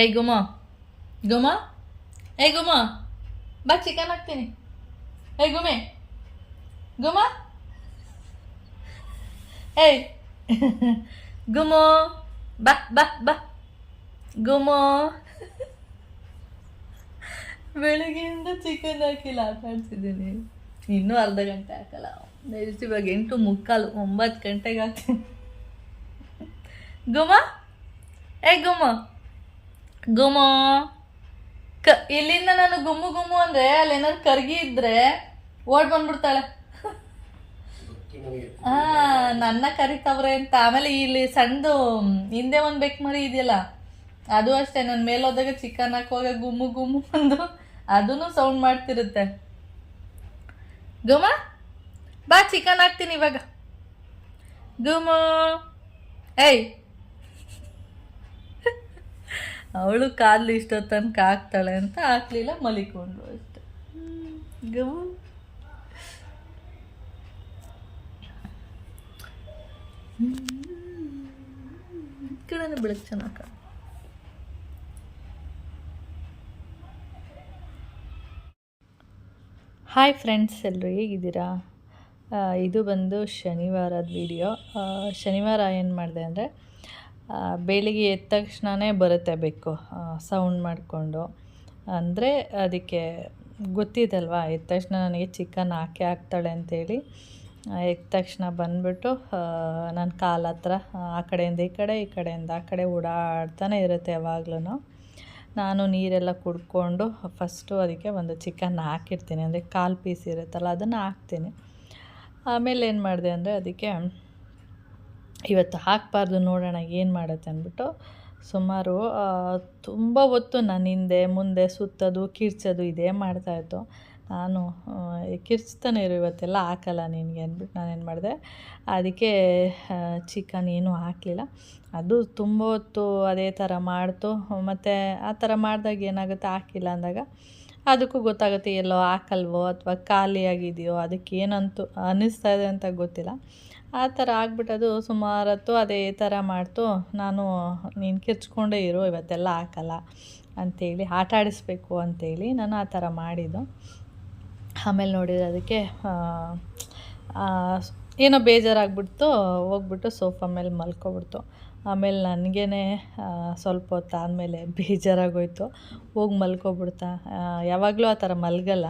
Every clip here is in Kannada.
ಏಯ್ ಗುಮ ಗುಮ ಏ ಗುಮ ಬಾ ಚಿಕನ್ ಹಾಕ್ತೀನಿ ಹೇ ಗುಮೆ ಗುಮ ಏಯ್ ಗುಮೋ ಬಾ ಬಾ ಬಾ ಗುಮೋ ಬೆಳಗ್ಗೆಯಿಂದ ಚಿಕನ್ ಹಾಕಿಲ್ಲ. ಆಟ ಆಡ್ತಿದ್ದೀನಿ ಇನ್ನೂ ಅರ್ಧ ಗಂಟೆ ಹಾಕಲ್ಲ. ನೆಕ್ಸ್ಟ್ ಇವಾಗ ಎಂಟು ಮುಕ್ಕಾಲು, ಒಂಬತ್ತು ಗಂಟೆಗೆ ಹಾಕ್ತೀನಿ. ಗುಮ ಏ ಗುಮ ಗುಮ. ಕ ಇಲ್ಲಿಂದ ನಾನು ಗುಮ್ಮು ಗುಮ್ಮು ಅಂದ್ರೆ ಅಲ್ಲಿ ಏನಾದ್ರು ಕರ್ಗಿ ಇದ್ರೆ ಓಡ್ ಬಂದ್ಬಿಡ್ತಾಳೆ. ಹಾ ನನ್ನ ಕರಿತವ್ರೆ ಅಂತ. ಆಮೇಲೆ ಇಲ್ಲಿ ಸಣ್ಣದು ಹಿಂದೆ ಒಂದ್ ಬೆಕ್ ಮರಿ ಇದೆಯಲ್ಲ, ಅದು ಅಷ್ಟೇ. ನನ್ನ ಮೇಲೆ ಹೋದಾಗ ಚಿಕನ್ ಹಾಕುವಾಗ ಗುಮ್ಮು ಗುಮ್ಮು ಬಂದು ಅದೂ ಸೌಂಡ್ ಮಾಡ್ತಿರುತ್ತೆ. ಗುಮ, ಬಾ ಚಿಕನ್ ಹಾಕ್ತೀನಿ ಇವಾಗ. ಗುಮ. ಏಯ್ ಅವಳು ಕಾಲು ಇಷ್ಟೋ ತನಕ ಹಾಕ್ತಾಳೆ ಅಂತ ಹಾಕ್ಲಿಲ್ಲ ಮಲಿಕೊಂಡ್ರು ಅಷ್ಟೆ. ಗಮ. ಕಡೆನೇ ಬೆಳಕು ಹಾಯ್ ಫ್ರೆಂಡ್ಸ್ ಎಲ್ಲರೂ ಹೇಗಿದ್ದೀರಾ? ಇದು ಬಂದು ಶನಿವಾರದ ವಿಡಿಯೋ ಶನಿವಾರ ಏನು ಮಾಡಿದೆ ಅಂದರೆ ಬೆಳಿಗ್ಗೆ ಎದ್ದ ತಕ್ಷಣವೇ ಬರುತ್ತೆ ಬೆಕ್ಕು ಸೌಂಡ್ ಮಾಡಿಕೊಂಡು. ಅಂದರೆ ಅದಕ್ಕೆ ಗೊತ್ತಿದಲ್ವಾ ಎದ್ದ ತಕ್ಷಣ ನನಗೆ ಚಿಕನ್ ಹಾಕಿ ಹಾಕ್ತಾಳೆ ಅಂತೇಳಿ. ಆ, ಎದ್ದ ತಕ್ಷಣ ಬಂದುಬಿಟ್ಟು ನನ್ನ ಕಾಲ ಹತ್ರ ಆ ಕಡೆಯಿಂದ ಈ ಕಡೆ ಈ ಕಡೆಯಿಂದ ಆ ಕಡೆ ಓಡಾಡ್ತಾನೆ ಇರುತ್ತೆ ಯಾವಾಗ್ಲೂ ನಾನು ನೀರೆಲ್ಲ ಕುಡ್ಕೊಂಡು ಫಸ್ಟು ಅದಕ್ಕೆ ಒಂದು ಚಿಕನ್ ಹಾಕಿರ್ತೀನಿ. ಅಂದರೆ ಕಾಲು ಪೀಸ್ ಇರುತ್ತಲ್ಲ ಅದನ್ನು ಹಾಕ್ತೀನಿ. ಆಮೇಲೆ ಏನು ಮಾಡಿದೆ ಅಂದರೆ ಅದಕ್ಕೆ ಇವತ್ತು ಹಾಕಬಾರ್ದು ನೋಡೋಣ ಏನು ಮಾಡುತ್ತೆ ಅಂದ್ಬಿಟ್ಟು ಸುಮಾರು ತುಂಬ ಹೊತ್ತು ನಾನು ಹಿಂದೆ, ಮುಂದೆ ಸುತ್ತೋದು, ಕಿರ್ಚೋದು ಇದೇ ಮಾಡ್ತಾಯಿತ್ತು ನಾನು ಕಿರ್ಚ್ತಾನೆ ಇರು, ಇವತ್ತೆಲ್ಲ ಹಾಕಲ್ಲ ನಿನಗೆ ಅಂದ್ಬಿಟ್ಟು ನಾನೇನು ಮಾಡಿದೆ, ಅದಕ್ಕೆ ಚಿಕನ್ ಏನೂ ಹಾಕಲಿಲ್ಲ. ಅದು ತುಂಬ ಹೊತ್ತು ಅದೇ ಥರ ಮಾಡ್ತು. ಮತ್ತು ಆ ಥರ ಮಾಡಿದಾಗ ಏನಾಗುತ್ತೆ, ಹಾಕಿಲ್ಲ ಅಂದಾಗ ಅದಕ್ಕೂ ಗೊತ್ತಾಗುತ್ತೆ ಎಲ್ಲೋ ಹಾಕಲ್ವೋ ಅಥವಾ ಖಾಲಿಯಾಗಿದೆಯೋ, ಅದಕ್ಕೆ ಏನಂತೂ ಅನ್ನಿಸ್ತಾ ಇದೆ ಅಂತ ಗೊತ್ತಿಲ್ಲ. ಆ ಥರ ಆಗ್ಬಿಟ್ಟದು ಸುಮಾರು ಹೊತ್ತು ಅದೇ ಥರ ಮಾಡ್ತು. ನಾನು, ನೀನು ಕಿರ್ಚ್ಕೊಂಡೇ ಇರು, ಇವತ್ತೆಲ್ಲ ಹಾಕಲ್ಲ ಅಂಥೇಳಿ ಆಟ ಆಡಿಸ್ಬೇಕು ಅಂಥೇಳಿ ನಾನು ಆ ಥರ ಮಾಡಿದ್ದು. ಆಮೇಲೆ ನೋಡಿದ್ರೆ ಅದಕ್ಕೆ ಏನೋ ಬೇಜಾರಾಗ್ಬಿಡ್ತು, ಹೋಗ್ಬಿಟ್ಟು ಸೋಫಾ ಮೇಲೆ ಮಲ್ಕೊಬಿಡ್ತು. ಆಮೇಲೆ ನನಗೇ ಸ್ವಲ್ಪ ಹೊತ್ತು ಆದಮೇಲೆ ಬೇಜಾರಾಗೋಯ್ತು. ಹೋಗಿ ಮಲ್ಕೊಬಿಡ್ತಾ ಯಾವಾಗಲೂ ಆ ಥರ ಮಲಗಲ್ಲ.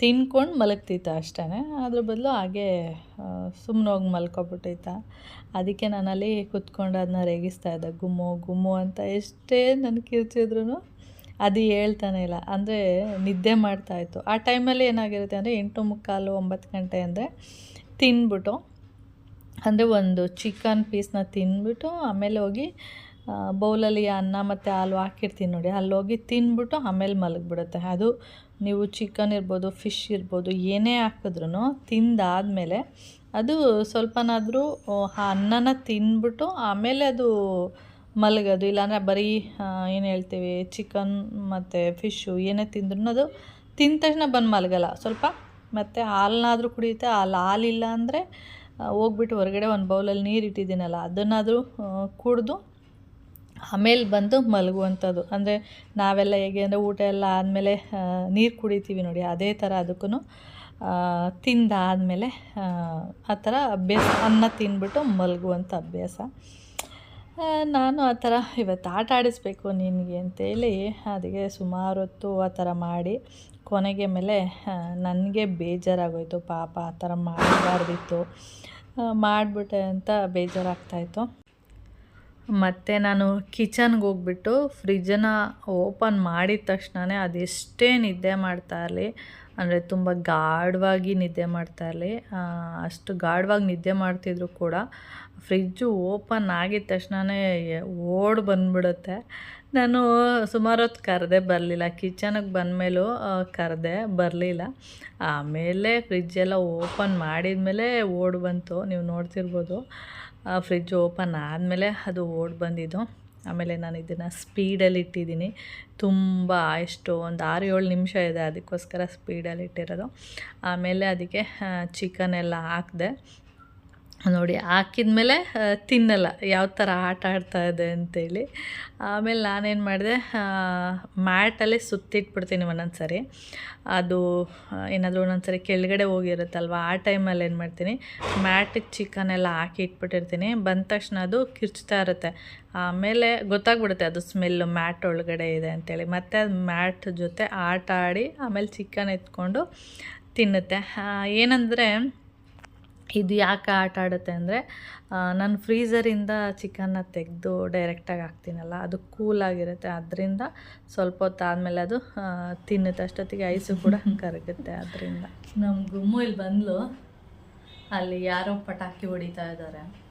ತಿನ್ಕೊಂಡು ಮಲಗ್ತಿತ್ತ ಅಷ್ಟೇ ಅದ್ರ ಬದಲು ಹಾಗೆ ಸುಮ್ಮನೆ ಹೋಗಿ ಮಲ್ಕೊಬಿಟ್ಟೈತ ಅದಕ್ಕೆ ನಾನಲ್ಲಿ ಕುತ್ಕೊಂಡು ಅದನ್ನ ರೇಗಿಸ್ತಾ ಇದ್ದೆ. ಗುಮ್ಮು ಗುಮ್ಮು ಅಂತ ಎಷ್ಟೇ ನನ್ನ ಕಿರ್ಚಿದ್ರು ಅದು ಹೇಳ್ತಾನೆ ಇಲ್ಲ. ಅಂದರೆ ನಿದ್ದೆ ಮಾಡ್ತಾಯಿತ್ತು ಆ ಟೈಮಲ್ಲಿ ಏನಾಗಿರುತ್ತೆ ಅಂದರೆ ಎಂಟು ಮುಕ್ಕಾಲು ಒಂಬತ್ತು ಗಂಟೆ ಅಂದರೆ ತಿಂದ್ಬಿಟ್ಟು ಅಂದರೆ ಒಂದು ಚಿಕನ್ ಪೀಸ್ನ ತಿಂದ್ಬಿಟ್ಟು ಆಮೇಲೆ ಹೋಗಿ ಬೌಲಲ್ಲಿ ಅನ್ನ ಮತ್ತು ಹಾಲು ಹಾಕಿರ್ತೀನಿ ನೋಡಿ. ಅಲ್ಲಿ ಹೋಗಿ ತಿಂದ್ಬಿಟ್ಟು ಆಮೇಲೆ ಮಲಗಿಬಿಡುತ್ತೆ. ಅದು ನೀವು ಚಿಕನ್ ಇರ್ಬೋದು, ಫಿಶ್ ಇರ್ಬೋದು, ಏನೇ ಹಾಕಿದ್ರೂ ತಿಂದಾದಮೇಲೆ ಅದು ಸ್ವಲ್ಪನಾದರೂ, ಆ ಅನ್ನನ ತಿಂದ್ಬಿಟ್ಟು ಆಮೇಲೆ ಅದು ಮಲಗೋದು. ಇಲ್ಲಾಂದರೆ ಬರೀ ಏನು ಹೇಳ್ತೀವಿ, ಚಿಕನ್ ಮತ್ತು ಫಿಶ್ಶು ಏನೇ ತಿಂದ್ರೂ ಅದು ತಿಂದ ತಕ್ಷಣ ಬಂದು ಮಲಗಲ್ಲ. ಸ್ವಲ್ಪ ಮತ್ತು ಹಾಲನ್ನಾದರೂ ಕುಡಿಯುತ್ತೆ. ಹಾಲು ಹಾಲಿಲ್ಲ ಅಂದರೆ ಹೋಗ್ಬಿಟ್ಟು ಹೊರಗಡೆ ಒಂದು ಬೌಲಲ್ಲಿ ನೀರು ಇಟ್ಟಿದ್ದೀನಲ್ಲ, ಅದನ್ನಾದರೂ ಕುಡಿದು ಆಮೇಲೆ ಬಂದು ಮಲಗುವಂಥದ್ದು. ಅಂದರೆ ನಾವೆಲ್ಲ ಹೇಗೆ ಅಂದರೆ ಊಟ ಎಲ್ಲ ಆದಮೇಲೆ ನೀರು ಕುಡಿತೀವಿ ನೋಡಿ, ಅದೇ ಥರ ಅದಕ್ಕೂ ತಿಂದಾದಮೇಲೆ ಆ ಥರ ಅಭ್ಯಾಸ, ಅನ್ನ ತಿನ್ಬಿಟ್ಟು ಮಲಗುವಂಥ ಅಭ್ಯಾಸ. ನಾನು ಆ ಥರ ಇವತ್ತು ಆಟ ಆಡಿಸ್ಬೇಕು ನಿನಗೆ ಅಂತೇಳಿ ಅದಕ್ಕೆ ಸುಮಾರು ಹೊತ್ತು ಆ ಥರ ಮಾಡಿ, ಕೊನೆಗೆ ಮೇಲೆ ನನಗೆ ಬೇಜಾರಾಗೋಯಿತು, ಪಾಪ ಆ ಥರ ಮಾಡಬಾರ್ದಿತ್ತು ಮಾಡಿಬಿಟ್ಟೆ ಅಂತ ಬೇಜಾರಾಗ್ತಾಯಿತ್ತು ಮತ್ತು ನಾನು ಕಿಚನ್ಗೆ ಹೋಗ್ಬಿಟ್ಟು ಫ್ರಿಜ್ಜನ್ನು ಓಪನ್ ಮಾಡಿದ ತಕ್ಷಣವೇ ಅದೆಷ್ಟೇ ನಿದ್ದೆ ಮಾಡ್ತಾ ಇರಲಿ, ಅಂದರೆ ತುಂಬ ಗಾಢವಾಗಿ ನಿದ್ದೆ ಮಾಡ್ತಾ ಇರಲಿ ಅಷ್ಟು ಗಾಢವಾಗಿ ನಿದ್ದೆ ಮಾಡ್ತಿದ್ರು ಕೂಡ ಫ್ರಿಜ್ಜು ಓಪನ್ ಆಗಿದ ತಕ್ಷಣವೇ ಓಡ್ ಬಂದ್ಬಿಡುತ್ತೆ. ನಾನು ಸುಮಾರು ಹೊತ್ತು ಕರೆದೇ ಬರಲಿಲ್ಲ, ಕಿಚನಿಗೆ ಬಂದಮೇಲೂ ಕರೆದೆ ಬರಲಿಲ್ಲ. ಆಮೇಲೆ ಫ್ರಿಜ್ಜೆಲ್ಲ ಓಪನ್ ಮಾಡಿದ ಮೇಲೆ ಓಡ್ ಬಂತು, ನೀವು ನೋಡ್ತಿರ್ಬೋದು. ಫ್ರಿಜ್ ಓಪನ್ ಆದಮೇಲೆ ಅದು ಓಡಿ ಬಂದಿದ್ದು. ಆಮೇಲೆ ನಾನು ಇದನ್ನು ಸ್ಪೀಡಲ್ಲಿ ಇಟ್ಟಿದ್ದೀನಿ. ತುಂಬ ಎಷ್ಟು ಒಂದು ಆರು ಏಳು ನಿಮಿಷ ಇದೆ ಅದಕ್ಕೋಸ್ಕರ ಸ್ಪೀಡಲ್ಲಿ ಇಟ್ಟಿರೋದು. ಆಮೇಲೆ ಅದಕ್ಕೆ ಚಿಕನ್ ಎಲ್ಲ ಹಾಕಿದೆ. ನೋಡಿ ಹಾಕಿದ ಮೇಲೆ ತಿನ್ನಲ್ಲ. ಯಾವ ಥರ ಆಟ ಆಡ್ತಾ ಇದೆ ಅಂತೇಳಿ. ಆಮೇಲೆ ನಾನೇನು ಮಾಡಿದೆ ಮ್ಯಾಟಲ್ಲೇ ಸುತ್ತಿಟ್ಬಿಡ್ತೀನಿ ಒಂದೊಂದು ಸರಿ ಅದು ಏನಾದರೂ ಒಂದೊಂದು ಸರಿ ಕೆಳಗಡೆ ಹೋಗಿರುತ್ತಲ್ವ, ಆ ಟೈಮಲ್ಲಿ ಏನು ಮಾಡ್ತೀನಿ ಮ್ಯಾಟಿಗೆ ಚಿಕನ್ ಎಲ್ಲ ಹಾಕಿ ಇಟ್ಬಿಟ್ಟಿರ್ತೀನಿ. ಬಂದ ತಕ್ಷಣ ಅದು ಕಿರ್ಚ್ತಾ ಇರುತ್ತೆ. ಆಮೇಲೆ ಗೊತ್ತಾಗ್ಬಿಡುತ್ತೆ ಅದು ಸ್ಮೆಲ್ಲು, ಮ್ಯಾಟ್ ಒಳಗಡೆ ಇದೆ ಅಂತೇಳಿ. ಮತ್ತು ಅದು ಮ್ಯಾಟ್ ಜೊತೆ ಆಟ ಆಡಿ, ಆಮೇಲೆ ಚಿಕನ್ ಎತ್ಕೊಂಡು ತಿನ್ನುತ್ತೆ. ಏನಂದರೆ ಇದು ಯಾಕೆ ಆಟ ಆಡುತ್ತೆ ಅಂದರೆ ನಾನು ಫ್ರೀಝರಿಂದ ಚಿಕನ್ನ ತೆಗೆದು ಡೈರೆಕ್ಟಾಗಿ ಹಾಕ್ತೀನಲ್ಲ, ಅದು ಕೂಲಾಗಿರುತ್ತೆ ಅದರಿಂದ ಸ್ವಲ್ಪ ಹೊತ್ತು ಆದಮೇಲೆ ಅದು ತಿನ್ನುತ್ತೆ. ಅಷ್ಟೊತ್ತಿಗೆ ಐಸು ಕೂಡ ಕರಗುತ್ತೆ ಅದರಿಂದ ನಮ್ಮ ಗುಮ್ಮು ಇಲ್ಲಿ ಬಂದಲು. ಅಲ್ಲಿ ಯಾರೋ ಪಟಾಕಿ ಹೊಡಿತಾ ಇದ್ದಾರೆ.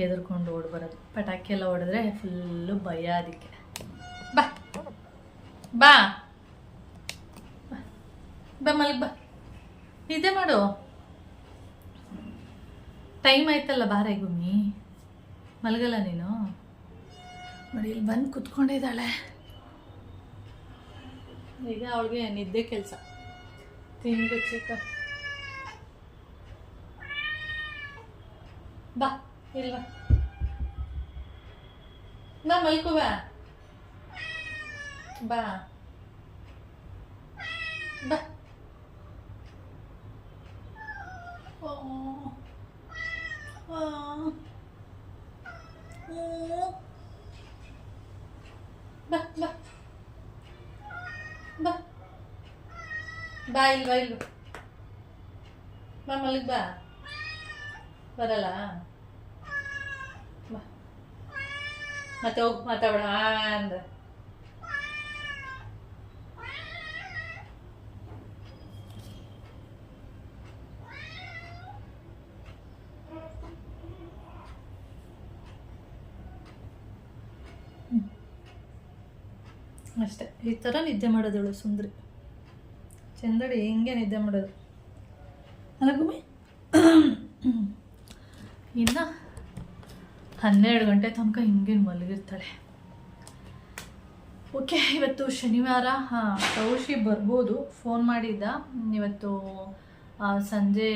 ಎದುರ್ಕೊಂಡು ಓಡಿ ಬರೋದು. ಪಟಾಕಿ ಎಲ್ಲ ಹೊಡೆದ್ರೆ ಫುಲ್ಲು ಭಯ ಅದಕ್ಕೆ. ಬಾ. ಬಾ. ಬಾ ಮಲಗ್ ಬಾ. ಇದೆ ಮಾಡು. ಟೈಮ್ ಆಯ್ತಲ್ಲ ಬಾರೆ ಗುಮ್ಮಿ ಮಲಗಲ್ಲ ನೀನು? ನೋಡಿ ಇಲ್ಲಿ ಬಂದು ಕುತ್ಕೊಂಡಿದ್ದಾಳೆ ಈಗ ಅವಳಿಗೆ ನಿದ್ದೆ ಕೆಲಸ. ತಿಂದು ಚಿಕ್ಕ. ಬಾ ಇಲ್ವಾ ನಾ ಮಲ್ಕೋ ಬಾ. ಬಾ. ಬಾ. ಓ. ಬಾ ಬಾ ಬಾ ಬಾ ಇಲ್ವಾ ಇಲ್ವಾ ಬಾ ಮಲಗ್ ಬಾ ಬರಲ್ಲ ಬಾ ಮತ್ತೆ ಹೋಗಿ ಮಾತಾಡ ಅಂದ್ರೆ ಅಷ್ಟೇ ಈ ಥರ ನಿದ್ದೆ ಮಾಡೋದಳು ಸುಂದ್ರಿ. ಚಂದಡಿ ಹಿಂಗೆ ನಿದ್ದೆ ಮಾಡೋದು. ಅಲಗುಮಿ ಇನ್ನು ಹನ್ನೆರಡು ಗಂಟೆ ತನಕ ಹಿಂಗೆ ಮಲಗಿರ್ತಾಳೆ. ಓಕೆ, ಇವತ್ತು ಶನಿವಾರ, ಹಾಂ ಬರ್ಬೋದು. ಫೋನ್ ಮಾಡಿದ್ದ. ಇವತ್ತು ಸಂಜೆ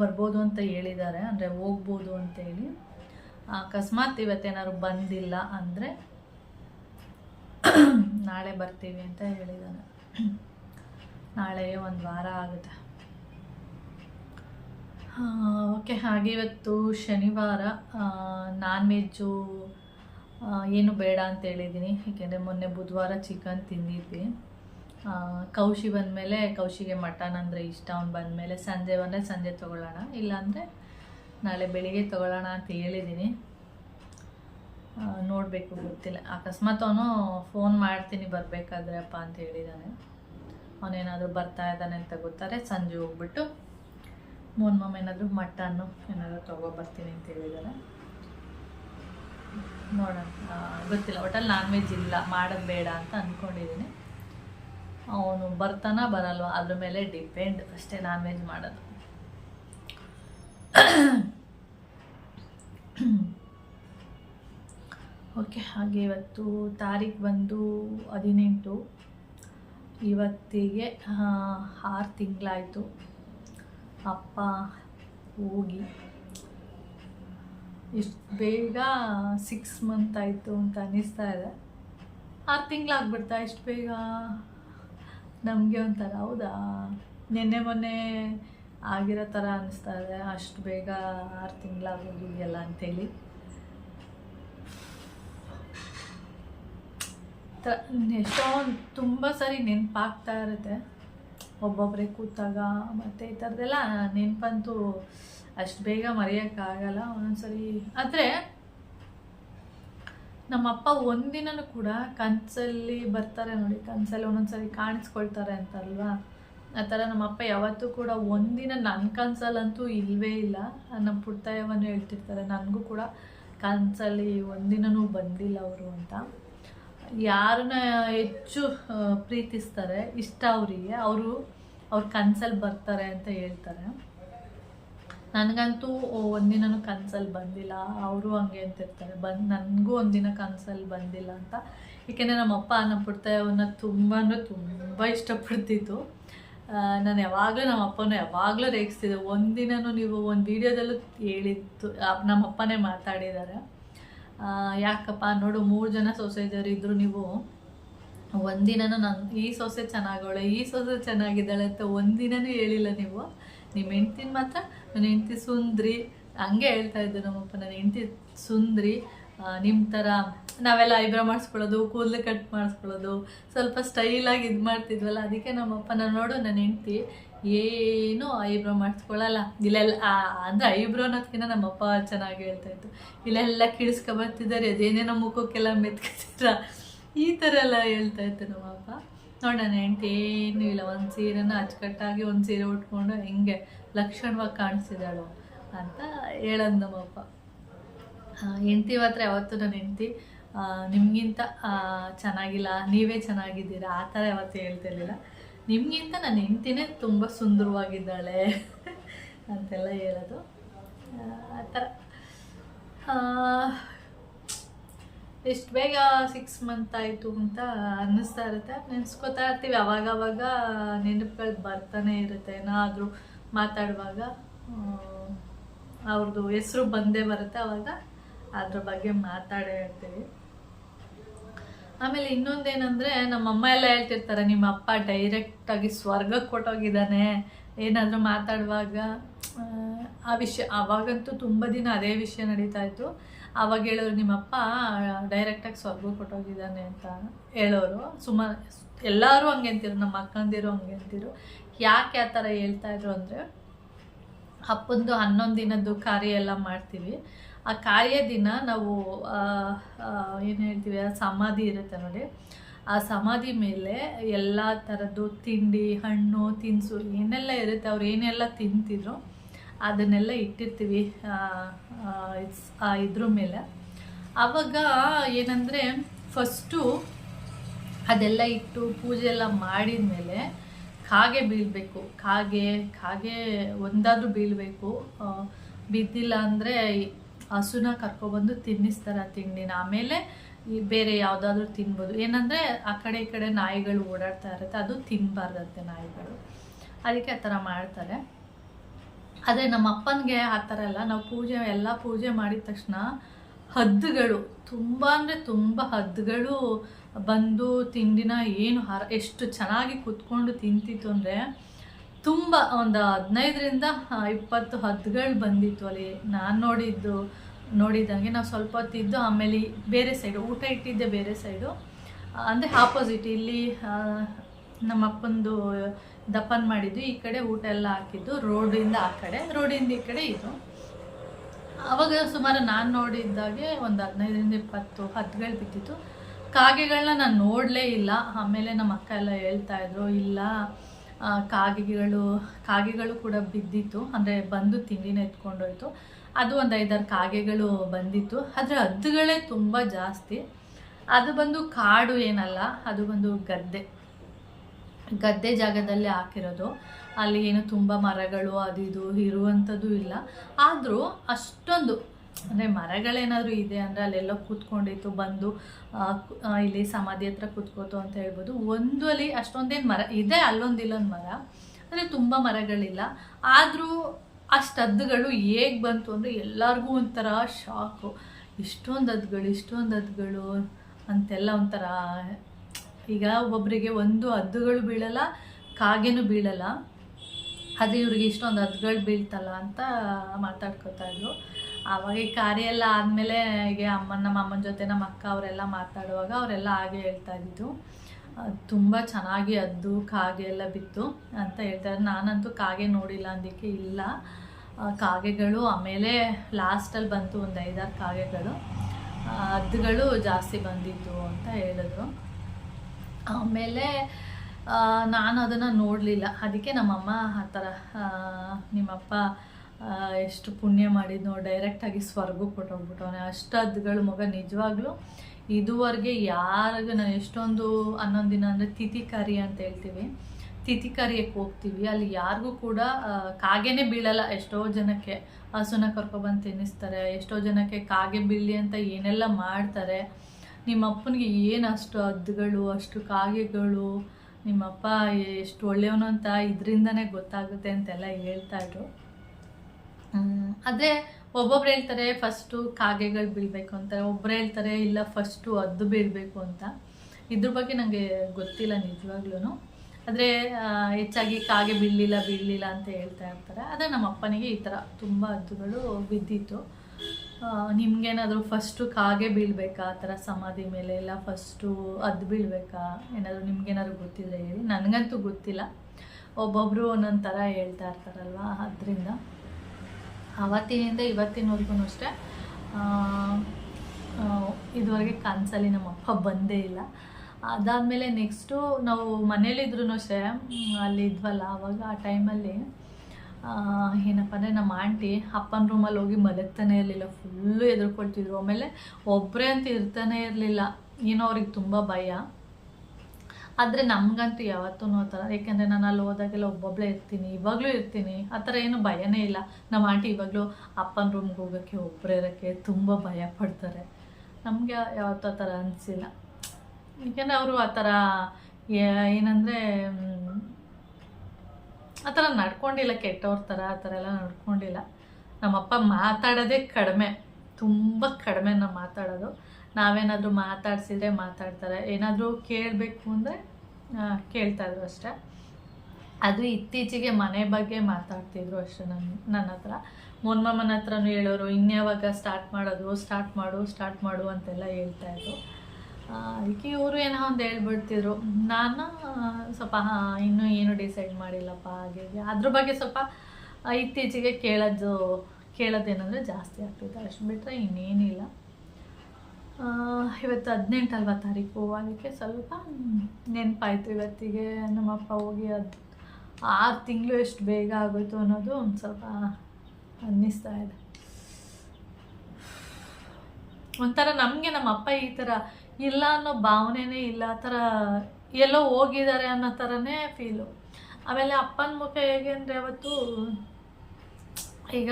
ಬರ್ಬೋದು ಅಂತ ಹೇಳಿದ್ದಾರೆ. ಅಂದರೆ ಹೋಗ್ಬೋದು ಅಂತ ಹೇಳಿ. ಅಕಸ್ಮಾತ್ ಇವತ್ತೇನಾದ್ರು ಬಂದಿಲ್ಲ ಅಂದರೆ ನಾಳೆ ಬರ್ತೀವಿ ಅಂತ ಹೇಳಿದ್ದಾನೆ ನಾಳೆ ಒಂದು ವಾರ ಆಗುತ್ತೆ. ಓಕೆ. ಹಾಗೆ ಇವತ್ತು ಶನಿವಾರ ನಾನ್ ವೆಜ್ಜು ಏನು ಬೇಡ ಅಂತ ಹೇಳಿದ್ದೀನಿ ಯಾಕೆಂದರೆ ಮೊನ್ನೆ ಬುಧವಾರ ಚಿಕನ್ ತಿಂದಿದ್ವಿ. ಕೌಶಿ ಬಂದಮೇಲೆ ಕೌಶಿಗೆ ಮಟನ್ ಅಂದರೆ ಇಷ್ಟ. ಅವ್ನು ಬಂದಮೇಲೆ ಸಂಜೆ ಬಂದರೆ ಸಂಜೆ ತೊಗೊಳ್ಳೋಣ. ಇಲ್ಲಾಂದರೆ ನಾಳೆ ಬೆಳಿಗ್ಗೆ ತೊಗೊಳ್ಳೋಣ ಅಂತ ಹೇಳಿದ್ದೀನಿ ನೋಡಬೇಕು, ಗೊತ್ತಿಲ್ಲ. ಅಕಸ್ಮಾತ್ ಅವನು ಫೋನ್ ಮಾಡ್ತೀನಿ ಬರಬೇಕಾದ್ರೆ ಅಪ್ಪ ಅಂತ ಹೇಳಿದ್ದಾನೆ ಅವನೇನಾದರೂ ಬರ್ತಾ ಇದ್ದಾನೆ ಅಂತ ಗೊತ್ತಾರೆ. ಸಂಜೆ ಹೋಗ್ಬಿಟ್ಟು ಮೂನ್ ಮಮ್ಮ ಏನಾದರೂ ಮಟನ್ನು ಏನಾದರೂ ತೊಗೊಬರ್ತೀನಿ ಅಂತ ಹೇಳಿದ್ದಾರೆ ನೋಡೋಣ. ಗೊತ್ತಿಲ್ಲ. ಒಟ್ಟಲ್ಲಿ ನಾನ್ ವೆಜ್ ಇಲ್ಲ. ಮಾಡೋದು ಬೇಡ ಅಂತ ಅಂದ್ಕೊಂಡಿದ್ದೀನಿ ಅವನು ಬರ್ತಾನ ಬರಲ್ವ? ಅದ್ರ ಮೇಲೆ ಡಿಪೆಂಡ್ ಅಷ್ಟೇ ನಾನ್ ವೆಜ್ ಮಾಡೋದು. ಓಕೆ, ಹಾಗೆ ಇವತ್ತು ತಾರೀಕು ಬಂದು ಹದಿನೆಂಟು. ಇವತ್ತಿಗೆ ಆರು ತಿಂಗಳಾಯಿತು. ಅಪ್ಪ ಹೋಗಿ ಇಷ್ಟು ಬೇಗ ಸಿಕ್ಸ್ ಮಂತ್ ಆಯಿತು ಅಂತ ಅನ್ನಿಸ್ತಾ ಇದೆ. ಆರು ತಿಂಗಳಾಗ್ಬಿಡ್ತಾ, ಇಷ್ಟು ಬೇಗ? ನಮಗೆ ಒಂಥರ, ಹೌದಾ? ನಿನ್ನೆ ಮೊನ್ನೆ ಆಗಿರೋ ಥರ ಅನ್ನಿಸ್ತಾ ಇದೆ. ಅಷ್ಟು ಬೇಗ ಆರು ತಿಂಗಳಾಗೋಗಿದೆಯಲ್ಲ ಅಂತೇಳಿ. ತ ಎಷ್ಟೊಂದು ತುಂಬ ಸರಿ ನೆನಪಾಗ್ತಾ ಇರುತ್ತೆ. ಒಬ್ಬೊಬ್ಬರೇ ಕೂತಾಗ ಮತ್ತು ಈ ಥರದ್ದೆಲ್ಲ ನೆನಪಂತೂ ಅಷ್ಟು ಬೇಗ ಮರೆಯೋಕ್ಕಾಗಲ್ಲ ಒಂದೊಂದ್ಸರಿ. ಆದರೆ ನಮ್ಮಪ್ಪ ಒಂದಿನನೂ ಕೂಡ ಕನಸಲ್ಲಿ ಬರ್ತಾರೆ ನೋಡಿ, ಕನಸಲ್ಲಿ ಒಂದೊಂದ್ಸರಿ ಕಾಣಿಸ್ಕೊಳ್ತಾರೆ ಅಂತಲ್ವಾ? ಆ ಥರ ನಮ್ಮಪ್ಪ ಯಾವತ್ತೂ ಕೂಡ ಒಂದಿನ ನನ್ನ ಕನಸಲ್ಲಂತೂ ಇಲ್ಲವೇ ಇಲ್ಲ. ನಮ್ಮ ಪುಟ್ಟಯ್ಯವನ್ನು ಹೇಳ್ತಿರ್ತಾರೆ, ನನಗೂ ಕೂಡ ಕನಸಲ್ಲಿ ಒಂದಿನೂ ಬಂದಿಲ್ಲ ಅವರು ಅಂತ. ಯಾರನ್ನ ಹೆಚ್ಚು ಪ್ರೀತಿಸ್ತಾರೆ, ಇಷ್ಟ ಅವರಿಗೆ, ಅವರು ಅವ್ರ ಕನ್ಸಲ್ಲಿ ಬರ್ತಾರೆ ಅಂತ ಹೇಳ್ತಾರೆ. ನನಗಂತೂ ಒಂದಿನೂ ಕನ್ಸಲ್ಲಿ ಬಂದಿಲ್ಲ, ಅವರು ಹಂಗೆ ಅಂತಿರ್ತಾರೆ. ಬಂದು ನನಗೂ ಒಂದಿನ ಕನ್ಸಲ್ಲಿ ಬಂದಿಲ್ಲ ಅಂತ. ಏಕೆಂದರೆ ನಮ್ಮಪ್ಪ ನಮ್ಮ ಪುಟ್ಟವನ್ನ ತುಂಬ ತುಂಬ ಇಷ್ಟಪಡ್ತಿತ್ತು ನಾನು ಯಾವಾಗಲೂ ನಮ್ಮ ಅಪ್ಪನ ಯಾವಾಗಲೂ ರೇಗಿಸ್ತಿದ್ದೆ. ಒಂದಿನೂ ನೀವು ಒಂದು ವೀಡಿಯೋದಲ್ಲೂ ಹೇಳಿತ್ತು ನಮ್ಮಪ್ಪನೇ ಮಾತಾಡಿದ್ದಾರೆ. ಯಾಕಪ್ಪ ನೋಡು, ಮೂರು ಜನ ಸೊಸೈಟಿಯವರು ಇದ್ರು ನೀವು. ಒಂದಿನನೂ ನಾನು, ಈ ಸೊಸೆ ಚೆನ್ನಾಗವಳೆ, ಈ ಸೊಸೆ ಚೆನ್ನಾಗಿದ್ದಾಳೆ ಅಂತ ಒಂದಿನನೂ ಹೇಳಿಲ್ಲ ನೀವು. ನಿಮ್ಮ ಹೆಂಡ್ತಿನ ಮಾತ್ರ ನನ್ನ ಹೆಂಡ್ತಿ ಸುಂದ್ರಿ. ಹಂಗೆ ಹೇಳ್ತಾ ಇದ್ದೆ ನಮ್ಮಪ್ಪ ನನ್ನ ಹೆಂಡ್ತಿ ಸುಂದ್ರಿ. ನಿಮ್ಮ ಥರ ನಾವೆಲ್ಲ ಐಬ್ರೋ ಮಾಡಿಸ್ಕೊಳ್ಳೋದು, ಕೂದಲು ಕಟ್ ಮಾಡಿಸ್ಕೊಳ್ಳೋದು, ಸ್ವಲ್ಪ ಸ್ಟೈಲಾಗಿ ಇದು ಮಾಡ್ತಿದ್ವಲ್ಲ, ಅದಕ್ಕೆ ನಮ್ಮಪ್ಪ ನಾನು ನೋಡು ನನ್ನ ಹೆಂಡ್ತಿ. ಏನು ಐಬ್ರೋ ಮಾಡಿಸ್ಕೊಳ್ಳಲ್ಲ. ಇಲ್ಲೆಲ್ಲ ಅಂದರೆ ಐಬ್ರೋ ನಮ್ಮ ಅಪ್ಪ ಚೆನ್ನಾಗಿ ಹೇಳ್ತಾ ಇತ್ತು ಇಲ್ಲೆಲ್ಲ ಬರ್ತಿದ್ದಾರೆ, ಅದೇನೇನೋ ಮುಖಕ್ಕೆಲ್ಲ ಮೆತ್ಕೊತಿದ್ರ. ಈ ಥರ ಎಲ್ಲ ಹೇಳ್ತಾ ಇತ್ತು ನಮ್ಮಪ್ಪ ನೋಡಿ ನನ್ನ ಹೆಂಡ್ತಿ, ಏನೂ ಇಲ್ಲ, ಒಂದು ಸೀರೆನ ಅಚ್ಚುಕಟ್ಟಾಗಿ ಒಂದು ಸೀರೆ ಉಟ್ಕೊಂಡು ಹೆಂಗೆ ಲಕ್ಷಣವಾಗಿ ಕಾಣಿಸಿದಾಳು ಅಂತ ಹೇಳೋದು ನಮ್ಮಪ್ಪ ಹೆಂಡ್ತಿ ಮಾತ್ರ ಯಾವತ್ತೂ ನನ್ನ ಹೆಂಡ್ತಿ ನಿಮಗಿಂತ ಚೆನ್ನಾಗಿಲ್ಲ, ನೀವೇ ಚೆನ್ನಾಗಿದ್ದೀರಾ, ಆ ಥರ ಯಾವತ್ತೂ ಹೇಳ್ತಿರ್ಲಿಲ್ಲ ನಿಮಗಿಂತ ನನ್ನ ಹೆಂಡ್ತಿನೇ ತುಂಬ ಸುಂದರವಾಗಿದ್ದಾಳೆ ಅಂತೆಲ್ಲ ಹೇಳೋದು. ಆ, ಥರ. ಎಷ್ಟು ಬೇಗ ಸಿಕ್ಸ್ ಮಂತ್ ಆಯಿತು ಅಂತ ಅನ್ನಿಸ್ತಾ ಇರುತ್ತೆ. ನೆನೆಸ್ಕೊತಾ ಇರ್ತೀವಿ. ಅವಾಗವಾಗ ಅವಾಗ ನೆನಪುಗಳು ಬರ್ತಾನೆ ಇರುತ್ತೆ. ಏನಾದರೂ ಮಾತಾಡುವಾಗ ಅವ್ರದ್ದು ಹೆಸರು ಬಂದೇ ಬರುತ್ತೆ ಅವಾಗ. ಅದ್ರ ಬಗ್ಗೆ ಮಾತಾಡೇ ಇರ್ತೀವಿ. ಆಮೇಲೆ ಇನ್ನೊಂದೇನಂದ್ರೆ ನಮ್ಮ ಅಮ್ಮ ಎಲ್ಲ ಹೇಳ್ತಿರ್ತಾರೆ ನಿಮ್ಮ ಅಪ್ಪ ಡೈರೆಕ್ಟಾಗಿ ಸ್ವರ್ಗಕ್ಕೆ ಕೊಟ್ಟೋಗಿದ್ದಾನೆ. ಏನಾದರೂ ಮಾತಾಡುವಾಗ ಆ, ವಿಷಯ ಅವಾಗಂತೂ ತುಂಬ ದಿನ ಅದೇ ವಿಷಯ ನಡೀತಾ ಇತ್ತು. ಅವಾಗ ಹೇಳೋರು ನಿಮ್ಮಪ್ಪ ಡೈರೆಕ್ಟಾಗಿ ಸ್ವರ್ಗಕ್ಕೆ ಕೊಟ್ಟೋಗಿದ್ದಾನೆ ಅಂತ ಹೇಳೋರು. ಸುಮಾರು ಎಲ್ಲರೂ ಹಂಗೆ ಅಂತಿರು ನಮ್ಮ ಅಕ್ಕಂದಿರು ಹಂಗೆ ಅಂತಿರು ಯಾಕೆ ಆ ಥರ ಹೇಳ್ತಾ ಇದ್ರು ಅಂದರೆ ಅಪ್ಪಂದು ಹನ್ನೊಂದು ದಿನದ್ದು ಕಾರ್ಯ ಎಲ್ಲ ಮಾಡ್ತೀವಿ. ಆ ಕಾಯ ದಿನ ನಾವು ಏನು ಹೇಳ್ತೀವಿ, ಆ ಸಮಾಧಿ ಇರುತ್ತೆ ನೋಡಿ. ಆ ಸಮಾಧಿ ಮೇಲೆ ಎಲ್ಲ ಥರದ್ದು ತಿಂಡಿ, ಹಣ್ಣು, ತಿನಿಸು ಏನೆಲ್ಲ ಇರುತ್ತೆ, ಅವ್ರು ಏನೆಲ್ಲ ತಿಂತಿದ್ರು ಅದನ್ನೆಲ್ಲ ಇಟ್ಟಿರ್ತೀವಿ ಇದ್ರ ಮೇಲೆ. ಆವಾಗ ಏನಂದರೆ ಫಸ್ಟು ಅದೆಲ್ಲ ಇಟ್ಟು ಪೂಜೆ ಎಲ್ಲ ಮಾಡಿದ ಮೇಲೆ ಕಾಗೆ ಬೀಳಬೇಕು. ಕಾಗೆ ಕಾಗೆ ಒಂದಾದರೂ ಬೀಳಬೇಕು. ಬಿದ್ದಿಲ್ಲ ಅಂದರೆ ಹಸುನ ಕರ್ಕೊಬಂದು ತಿನ್ನಿಸ್ತಾರೆ ಆ ತಿಂಡಿನ ಆಮೇಲೆ ಈ ಬೇರೆ ಯಾವುದಾದ್ರೂ ತಿನ್ಬೋದು. ಏನಂದರೆ ಆ ಕಡೆ ಈ ಕಡೆ ನಾಯಿಗಳು ಓಡಾಡ್ತಾ ಇರುತ್ತೆ. ಅದು ತಿನ್ನಬಾರ್ದಂತೆ ನಾಯಿಗಳು. ಅದಕ್ಕೆ ಆ ಥರ ಮಾಡ್ತಾರೆ. ಅದೇ ನಮ್ಮ ಅಪ್ಪನಿಗೆ ಆ ಥರ ಎಲ್ಲ ನಾವು ಪೂಜೆ, ಎಲ್ಲ ಪೂಜೆ ಮಾಡಿದ ತಕ್ಷಣ ಹದ್ದುಗಳು, ತುಂಬ ಅಂದರೆ ತುಂಬ ಹದ್ದುಗಳು ಬಂದು ತಿಂಡಿನ ಏನು ಹರ, ಎಷ್ಟು ಚೆನ್ನಾಗಿ ಕುತ್ಕೊಂಡು ತಿಂತಿತ್ತು ಅಂದರೆ ತುಂಬ ಒಂದು ಹದಿನೈದರಿಂದ ಇಪ್ಪತ್ತು ಹದ್ದುಗಳು ಬಂದಿತ್ತು ಅಲ್ಲಿ. ನಾನು ನೋಡಿದ್ದು ನೋಡಿದಂಗೆ ನಾವು ಸ್ವಲ್ಪ ಹೊತ್ತಿದ್ದು ಆಮೇಲೆ ಬೇರೆ ಸೈಡು ಊಟ ಇಟ್ಟಿದ್ದೆ ಬೇರೆ ಸೈಡು ಅಂದರೆ ಆಪೋಸಿಟ್ ಇಲ್ಲಿ ನಮ್ಮ ಅಪ್ಪಂದು ದಪ್ಪನ್ ಮಾಡಿದ್ದು, ಈ ಕಡೆ ಊಟ ಎಲ್ಲ ಹಾಕಿದ್ದು, ರೋಡಿಂದ ಆ ಕಡೆ, ರೋಡಿಂದ ಈ ಕಡೆ ಇದು. ಅವಾಗ ಸುಮಾರು ನಾನು ನೋಡಿದ್ದಾಗೆ ಒಂದು ಹದಿನೈದರಿಂದ ಇಪ್ಪತ್ತು, ಹತ್ತುಗಳು ಬಿದ್ದಿತ್ತು. ಕಾಗೆಗಳನ್ನ ನಾನು ನೋಡಲೇ ಇಲ್ಲ. ಆಮೇಲೆ ನಮ್ಮ ಅಕ್ಕ ಎಲ್ಲ ಹೇಳ್ತಾ ಇದ್ರು, ಇಲ್ಲ ಕಾಗೆಗಳು ಕಾಗೆಗಳು ಕೂಡ ಬಿದ್ದಿತ್ತು. ಅಂದರೆ ಬಂದು ತಿಂಡಿನ ಎತ್ಕೊಂಡೋಯ್ತು ಅದು ಒಂದು ಐದಾರು ಕಾಗೆಗಳು ಬಂದಿತ್ತು. ಆದರೆ ಹದ್ದುಗಳೇ ತುಂಬ ಜಾಸ್ತಿ. ಅದು ಬಂದು ಕಾಡು ಏನಲ್ಲ, ಅದು ಬಂದು ಗದ್ದೆ. ಗದ್ದೆ ಜಾಗದಲ್ಲಿ ಹಾಕಿರೋದು. ಅಲ್ಲಿ ಏನು ತುಂಬ ಮರಗಳು, ಅದು ಇದು ಇರುವಂಥದ್ದು ಇಲ್ಲ. ಆದರೂ ಅಷ್ಟೊಂದು, ಅಂದರೆ ಮರಗಳೇನಾದರೂ ಇದೆ ಅಂದರೆ ಅಲ್ಲೆಲ್ಲೋ ಕೂತ್ಕೊಂಡಿತ್ತು, ಬಂದು ಇಲ್ಲಿ ಸಮಾಧಿ ಹತ್ರ ಕೂತ್ಕೋತು ಅಂತ ಹೇಳ್ಬೋದು. ಒಂದು ಅಲ್ಲಿ ಅಷ್ಟೊಂದೇನು ಮರ, ಇದೆ ಅಲ್ಲೊಂದು ಇಲ್ಲೊಂದು ಮರ. ಅಂದರೆ ತುಂಬ ಮರಗಳಿಲ್ಲ. ಆದರೂ ಅಷ್ಟು ಹದ್ದುಗಳು ಹೇಗೆ ಬಂತು ಅಂದರೆ ಎಲ್ಲರಿಗೂ ಒಂಥರ ಶಾಕು. ಇಷ್ಟೊಂದು ಹದ್ದುಗಳು ಇಷ್ಟೊಂದು ಹದ್ದುಗಳು ಅಂತೆಲ್ಲ ಒಂಥರ, ಈಗ ಒಬ್ಬೊಬ್ಬರಿಗೆ ಒಂದು ಹದ್ದುಗಳು ಬೀಳಲ್ಲ, ಕಾಗೆನೂ ಬೀಳಲ್ಲ. ಆದರೆ ಇವ್ರಿಗೆ ಇಷ್ಟೊಂದು ಹದ್ದುಗಳು ಬೀಳ್ತಲ್ಲ ಅಂತ ಮಾತಾಡ್ಕೋತಾ ಇದ್ರು. ಆವಾಗ ಈ ಕಾರ್ಯ ಎಲ್ಲ ಆದಮೇಲೆ ಹೀಗೆ ಅಮ್ಮನ ನಮ್ಮ ಅಮ್ಮನ ಜೊತೆ ನಮ್ಮ ಅಕ್ಕ ಅವರೆಲ್ಲ ಮಾತಾಡುವಾಗ ಅವರೆಲ್ಲ ಹಾಗೆ ಹೇಳ್ತಾ ಇದ್ದಿದ್ದು ತುಂಬ ಚೆನ್ನಾಗಿ ಅದ್ದು, ಕಾಗೆ ಎಲ್ಲ ಬಿತ್ತು ಅಂತ ಹೇಳ್ತಾರೆ. ನಾನಂತೂ ಕಾಗೆ ನೋಡಿಲ್ಲ ಅಂದಕ್ಕೆ ಇಲ್ಲ. ಕಾಗೆಗಳು ಆಮೇಲೆ ಲಾಸ್ಟಲ್ಲಿ ಬಂತು ಒಂದು ಐದಾರು ಕಾಗೆಗಳು. ಅದ್ದುಗಳು ಜಾಸ್ತಿ ಬಂದಿದ್ದು ಅಂತ ಹೇಳಿದ್ರು. ಆಮೇಲೆ ನಾನು ಅದನ್ನು ನೋಡಲಿಲ್ಲ. ಅದಕ್ಕೆ ನಮ್ಮಮ್ಮ ಆ ಥರ ನಿಮ್ಮಪ್ಪ ಎಷ್ಟು ಪುಣ್ಯ ಮಾಡಿದ್ನೋ ಡೈರೆಕ್ಟಾಗಿ ಸ್ವರ್ಗಕ್ಕೆ ಕೊಟ್ಟೋಗ್ಬಿಟ್ಟವನೆ. ಅಷ್ಟು ಅದ್ದುಗಳು ಮಗ ನಿಜವಾಗ್ಲೂ ಇದುವರೆಗೆ ಯಾರಿಗೂ ನಾನು ಎಷ್ಟೊಂದು ಹನ್ನೊಂದು ದಿನ ಅಂದರೆ ತಿಥಿಕಾರಿ ಅಂತ ಹೇಳ್ತೀವಿ. ತಿಥಿಕಾರಿಯಕ್ಕೆ ಹೋಗ್ತೀವಿ. ಅಲ್ಲಿ ಯಾರಿಗೂ ಕೂಡ ಕಾಗೆನೇ ಬೀಳಲ್ಲ. ಎಷ್ಟೋ ಜನಕ್ಕೆ ಹಸುನ ಕರ್ಕೊಬಂದು ತಿನ್ನಿಸ್ತಾರೆ. ಎಷ್ಟೋ ಜನಕ್ಕೆ ಕಾಗೆ ಬೀಳಲಿ ಅಂತ ಏನೆಲ್ಲ ಮಾಡ್ತಾರೆ. ನಿಮ್ಮ ಅಪ್ಪನಿಗೆ ಏನು ಅಷ್ಟು ಹದ್ದುಗಳು ಅಷ್ಟು ಕಾಗೆಗಳು ನಿಮ್ಮಪ್ಪ ಎಷ್ಟು ಒಳ್ಳೆಯವನು ಅಂತ ಇದರಿಂದನೇ ಗೊತ್ತಾಗುತ್ತೆ ಅಂತೆಲ್ಲ ಹೇಳ್ತಾ ಇದ್ರು. ಹ್ಮ್, ಅದೇ ಒಬ್ಬೊಬ್ರು ಹೇಳ್ತಾರೆ ಫಸ್ಟು ಕಾಗೆಗಳು ಬೀಳ್ಬೇಕು ಅಂತಾರೆ ಒಬ್ರು ಹೇಳ್ತಾರೆ, ಇಲ್ಲ ಫಸ್ಟು ಅದು ಬೀಳಬೇಕು ಅಂತ. ಇದ್ರ ಬಗ್ಗೆ ನನಗೆ ಗೊತ್ತಿಲ್ಲ ನಿಜವಾಗ್ಲೂ ಆದರೆ ಹೆಚ್ಚಾಗಿ ಕಾಗೆ ಬೀಳಲಿಲ್ಲ ಬೀಳಲಿಲ್ಲ ಅಂತ ಹೇಳ್ತಾ ಇರ್ತಾರೆ. ಆದರೆ ನಮ್ಮ ಅಪ್ಪನಿಗೆ ಈ ಥರ ತುಂಬ ಹದ್ದುಗಳು ಬಿದ್ದಿತ್ತು. ನಿಮ್ಗೇನಾದರೂ ಫಸ್ಟು ಕಾಗೆ ಬೀಳಬೇಕಾ? ಆ ಥರ ಸಮಾಧಿ ಮೇಲೆ ಇಲ್ಲ ಫಸ್ಟು ಅದು ಬೀಳಬೇಕಾ? ಏನಾದರೂ ನಿಮ್ಗೇನಾದ್ರು ಗೊತ್ತಿದ್ರೆ ಹೇಳಿ. ನನಗಂತೂ ಗೊತ್ತಿಲ್ಲ. ಒಬ್ಬೊಬ್ಬರು ಒಂದೊಂದು ಥರ ಹೇಳ್ತಾ ಇರ್ತಾರಲ್ವ, ಅದರಿಂದ. ಆವತ್ತಿನಿಂದ ಇವತ್ತಿನವರೆಗೂ ಅಷ್ಟೇ ಇದುವರೆಗೆ ಕನಸಲ್ಲಿ ನಮ್ಮ ಅಪ್ಪ ಬಂದೇ ಇಲ್ಲ. ಅದಾದಮೇಲೆ ನೆಕ್ಸ್ಟು ನಾವು ಮನೇಲಿದ್ರೂ ಅಷ್ಟೇ ಅಲ್ಲಿ ಇದ್ವಲ್ಲ ಆವಾಗ ಆ ಟೈಮಲ್ಲಿ ಏನಪ್ಪ ಅಂದರೆ ನಮ್ಮ ಆಂಟಿ ಅಪ್ಪನ ರೂಮಲ್ಲಿ ಹೋಗಿ ಮಲಗ್ತಾನೆ ಇರಲಿಲ್ಲ ಫುಲ್ಲು ಎದುರ್ಕೊಳ್ತಿದ್ರು. ಆಮೇಲೆ ಒಬ್ಬರೇ ಅಂತ ಇರ್ತಾನೆ ಇರಲಿಲ್ಲ. ಏನೋ ಅವ್ರಿಗೆ ತುಂಬ ಭಯ. ಆದರೆ ನಮಗಂತೂ ಯಾವತ್ತೂ ಆ ಥರ. ಯಾಕೆಂದರೆ ನಾನು ಅಲ್ಲಿ ಹೋದಾಗೆಲ್ಲ ಒಬ್ಬೊಬ್ಬಳೇ ಇರ್ತೀನಿ, ಇವಾಗಲೂ ಇರ್ತೀನಿ. ಆ ಥರ ಏನು ಭಯನೇ ಇಲ್ಲ. ನಮ್ಮ ಆಂಟಿ ಇವಾಗಲೂ ಅಪ್ಪನ ರೂಮ್ಗೆ ಹೋಗೋಕ್ಕೆ ಒಬ್ಬರೇ ಇರೋಕ್ಕೆ ತುಂಬ ಭಯ ಪಡ್ತಾರೆ. ನಮಗೆ ಯಾವತ್ತೂ ಆ ಥರ ಅನಿಸಿಲ್ಲ. ಏಕೆಂದರೆ ಅವರು ಆ ಥರ ಏನಂದರೆ ಆ ಥರ ನಡ್ಕೊಂಡಿಲ್ಲ. ಕೆಟ್ಟವ್ರ ಥರ ಆ ಥರ ಎಲ್ಲ ನಡ್ಕೊಂಡಿಲ್ಲ. ನಮ್ಮಪ್ಪ ಮಾತಾಡೋದೇ ಕಡಿಮೆ. ತುಂಬ ಕಡಿಮೆ ನಾವು ಮಾತಾಡೋದು. ನಾವೇನಾದರೂ ಮಾತಾಡ್ಸಿದ್ರೆ ಮಾತಾಡ್ತಾರೆ. ಏನಾದರೂ ಕೇಳಬೇಕು ಅಂದರೆ ಕೇಳ್ತಾಯಿದ್ರು ಅಷ್ಟೇ. ಅದು ಇತ್ತೀಚೆಗೆ ಮನೆ ಬಗ್ಗೆ ಮಾತಾಡ್ತಿದ್ರು ಅಷ್ಟೇ ನನ್ನ ನನ್ನ ಹತ್ರ. ಮೊನ್ಮಮ್ಮನ ಹತ್ರನೂ ಹೇಳೋರು, ಇನ್ಯಾವಾಗ ಸ್ಟಾರ್ಟ್ ಮಾಡೋದು ಸ್ಟಾರ್ಟ್ ಮಾಡು ಸ್ಟಾರ್ಟ್ ಮಾಡು ಅಂತೆಲ್ಲ ಹೇಳ್ತಾಯಿದ್ರು ಅದಕ್ಕೆ ಇವರು ಏನೋ ಒಂದು ಹೇಳ್ಬಿಡ್ತಿದ್ರು. ನಾನು ಸ್ವಲ್ಪ, ಹಾಂ, ಇನ್ನೂ ಏನು ಡಿಸೈಡ್ ಮಾಡಿಲ್ಲಪ್ಪ, ಹಾಗೆ. ಅದ್ರ ಬಗ್ಗೆ ಸ್ವಲ್ಪ ಇತ್ತೀಚೆಗೆ ಕೇಳೋದು ಕೇಳೋದೇನಂದರೆ ಜಾಸ್ತಿ ಆಗ್ತಿತ್ತು. ಅಷ್ಟು ಬಿಟ್ಟರೆ ಇನ್ನೇನಿಲ್ಲ. ಇವತ್ತು ಹದಿನೆಂಟು ಅಲ್ವಾ ತಾರೀಕು ಅದಕ್ಕೆ ಸ್ವಲ್ಪ ನೆನಪಾಯಿತು ಇವತ್ತಿಗೆ ನಮ್ಮಪ್ಪ ಹೋಗಿ ಅದು ಆರು ತಿಂಗಳು ಎಷ್ಟು ಬೇಗ ಆಗೋಯ್ತು ಅನ್ನೋದು ಒಂದು ಸ್ವಲ್ಪ ಅನ್ನಿಸ್ತಾ ಇದೆ. ಒಂಥರ ನಮಗೆ ನಮ್ಮ ಅಪ್ಪ ಈ ಥರ ಇಲ್ಲ ಅನ್ನೋ ಭಾವನೆನೇ ಇಲ್ಲ, ಆ ಥರ ಎಲ್ಲೋ ಹೋಗಿದ್ದಾರೆ ಅನ್ನೋ ಥರನೇ ಫೀಲು ಆಮೇಲೆ ಅಪ್ಪನ ಮುಖ ಹೇಗೆ ಅಂದರೆ ಅವತ್ತು ಈಗ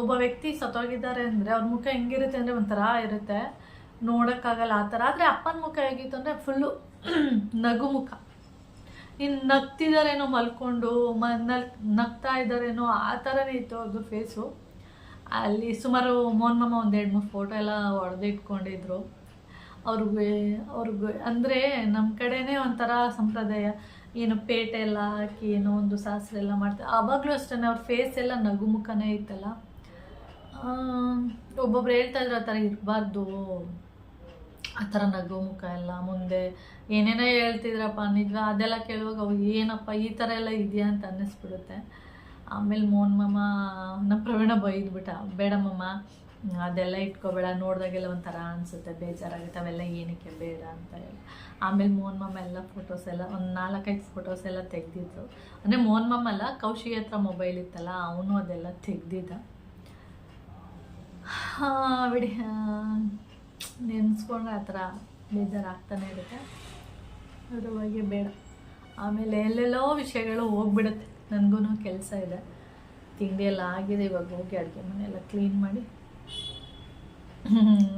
ಒಬ್ಬ ವ್ಯಕ್ತಿ ಸತ್ತೋಗಿದ್ದಾರೆ ಅಂದರೆ ಅವ್ರ ಮುಖ ಹೆಂಗಿರುತ್ತೆ ಅಂದರೆ ಒಂಥರ ಇರುತ್ತೆ. ನೋಡೋಕ್ಕಾಗಲ್ಲ, ಆ ಥರ. ಆದರೆ ಅಪ್ಪನ ಮುಖ ಹೇಗಿತ್ತು ಅಂದರೆ ಫುಲ್ಲು ನಗು ಮುಖ. ಇನ್ನು ನಗ್ತಿದಾರೇನೋ ಮಲ್ಕೊಂಡು ಮ ನಗ್ತಾ ಇದ್ದಾರೇನೋ ಆ ಥರನೇ ಇತ್ತು ಅವ್ರದ್ದು ಫೇಸು ಅಲ್ಲಿ ಸುಮಾರು ಮೋಹನ್ ಮಾಮ ಒಂದು ಎರಡು ಮೂರು ಫೋಟೋ ಎಲ್ಲ ಹೊಡೆದಿಟ್ಕೊಂಡಿದ್ರು ಅವ್ರಿಗೆ ಅವ್ರಿಗೆ ಅಂದರೆ ನಮ್ಮ ಕಡೆನೇ ಒಂಥರ ಸಂಪ್ರದಾಯ. ಏನು ಪೇಟೆ ಎಲ್ಲ ಹಾಕಿ ಏನೋ ಒಂದು ಸಾಸ್ರೆ ಎಲ್ಲ ಮಾಡ್ತಾರೆ ಆವಾಗಲೂ ಅಷ್ಟೇ ಅವ್ರ ಫೇಸ್ ಎಲ್ಲ ನಗು ಮುಖನೇ ಇತ್ತಲ್ಲ. ಒಬ್ಬೊಬ್ರು ಹೇಳ್ತಾ ಇದ್ರು ಆ ಥರ ಇರಬಾರ್ದು. ಆ ಥರ ನಗು ಮುಖ ಎಲ್ಲ ಮುಂದೆ ಏನೇನೋ ಹೇಳ್ತಿದ್ರಪ್ಪ ನಿಜ ಅದೆಲ್ಲ ಕೇಳುವಾಗ ಅವು ಏನಪ್ಪ ಈ ಥರ ಎಲ್ಲ ಇದೆಯಾ ಅಂತ ಅನ್ನಿಸ್ಬಿಡುತ್ತೆ. ಆಮೇಲೆ ಮೋನ್ ಮಾಮ, ನಮ್ಮ ಪ್ರವೀಣ ಬೈದ್ಬಿಟ್ಟ ಬೇಡಮ್ಮಮ್ಮ ಮಮ್ಮ ಅದೆಲ್ಲ ಇಟ್ಕೋಬೇಡ, ನೋಡಿದಾಗೆಲ್ಲ ಒಂಥರ ಅನಿಸುತ್ತೆ, ಬೇಜಾರಾಗುತ್ತೆ, ಅವೆಲ್ಲ ಏನಕ್ಕೆ ಬೇಡ ಅಂತ ಹೇಳಿ. ಆಮೇಲೆ ಮೋನ್ ಮಾಮ ಎಲ್ಲ ಫೋಟೋಸ್ ಎಲ್ಲ, ಒಂದು ನಾಲ್ಕೈದು ಫೋಟೋಸ್ ಎಲ್ಲ ತೆಗೆದಿದ್ರು. ಅಂದರೆ ಮೋನ್ ಮಾಮ ಅಲ್ಲ ಕೌಶಿಗೆ ಹತ್ರ ಮೊಬೈಲ್ ಇತ್ತಲ್ಲ, ಅವನು ಅದೆಲ್ಲ ತೆಗ್ದಿದ್ದ. ಹಾಂ, ಬಿಡಿ ನೆನೆಸ್ಕೊಂಡ್ರೆ ಆ ಥರ ಬೇಜಾರಾಗ್ತಾನೆ ಇರುತ್ತೆ. ಅದ್ರ ಬಗ್ಗೆ ಬೇಡ. ಆಮೇಲೆ ಎಲ್ಲೆಲ್ಲೋ ವಿಷಯಗಳು ಹೋಗ್ಬಿಡುತ್ತೆ. ನನಗೂ ಕೆಲಸ ಇದೆ. ತಿಂಡಿ ಎಲ್ಲ ಆಗಿದೆ, ಇವಾಗ ಹೋಗಿ ಅಡುಗೆ ಮನೆಯೆಲ್ಲ ಕ್ಲೀನ್ ಮಾಡಿ.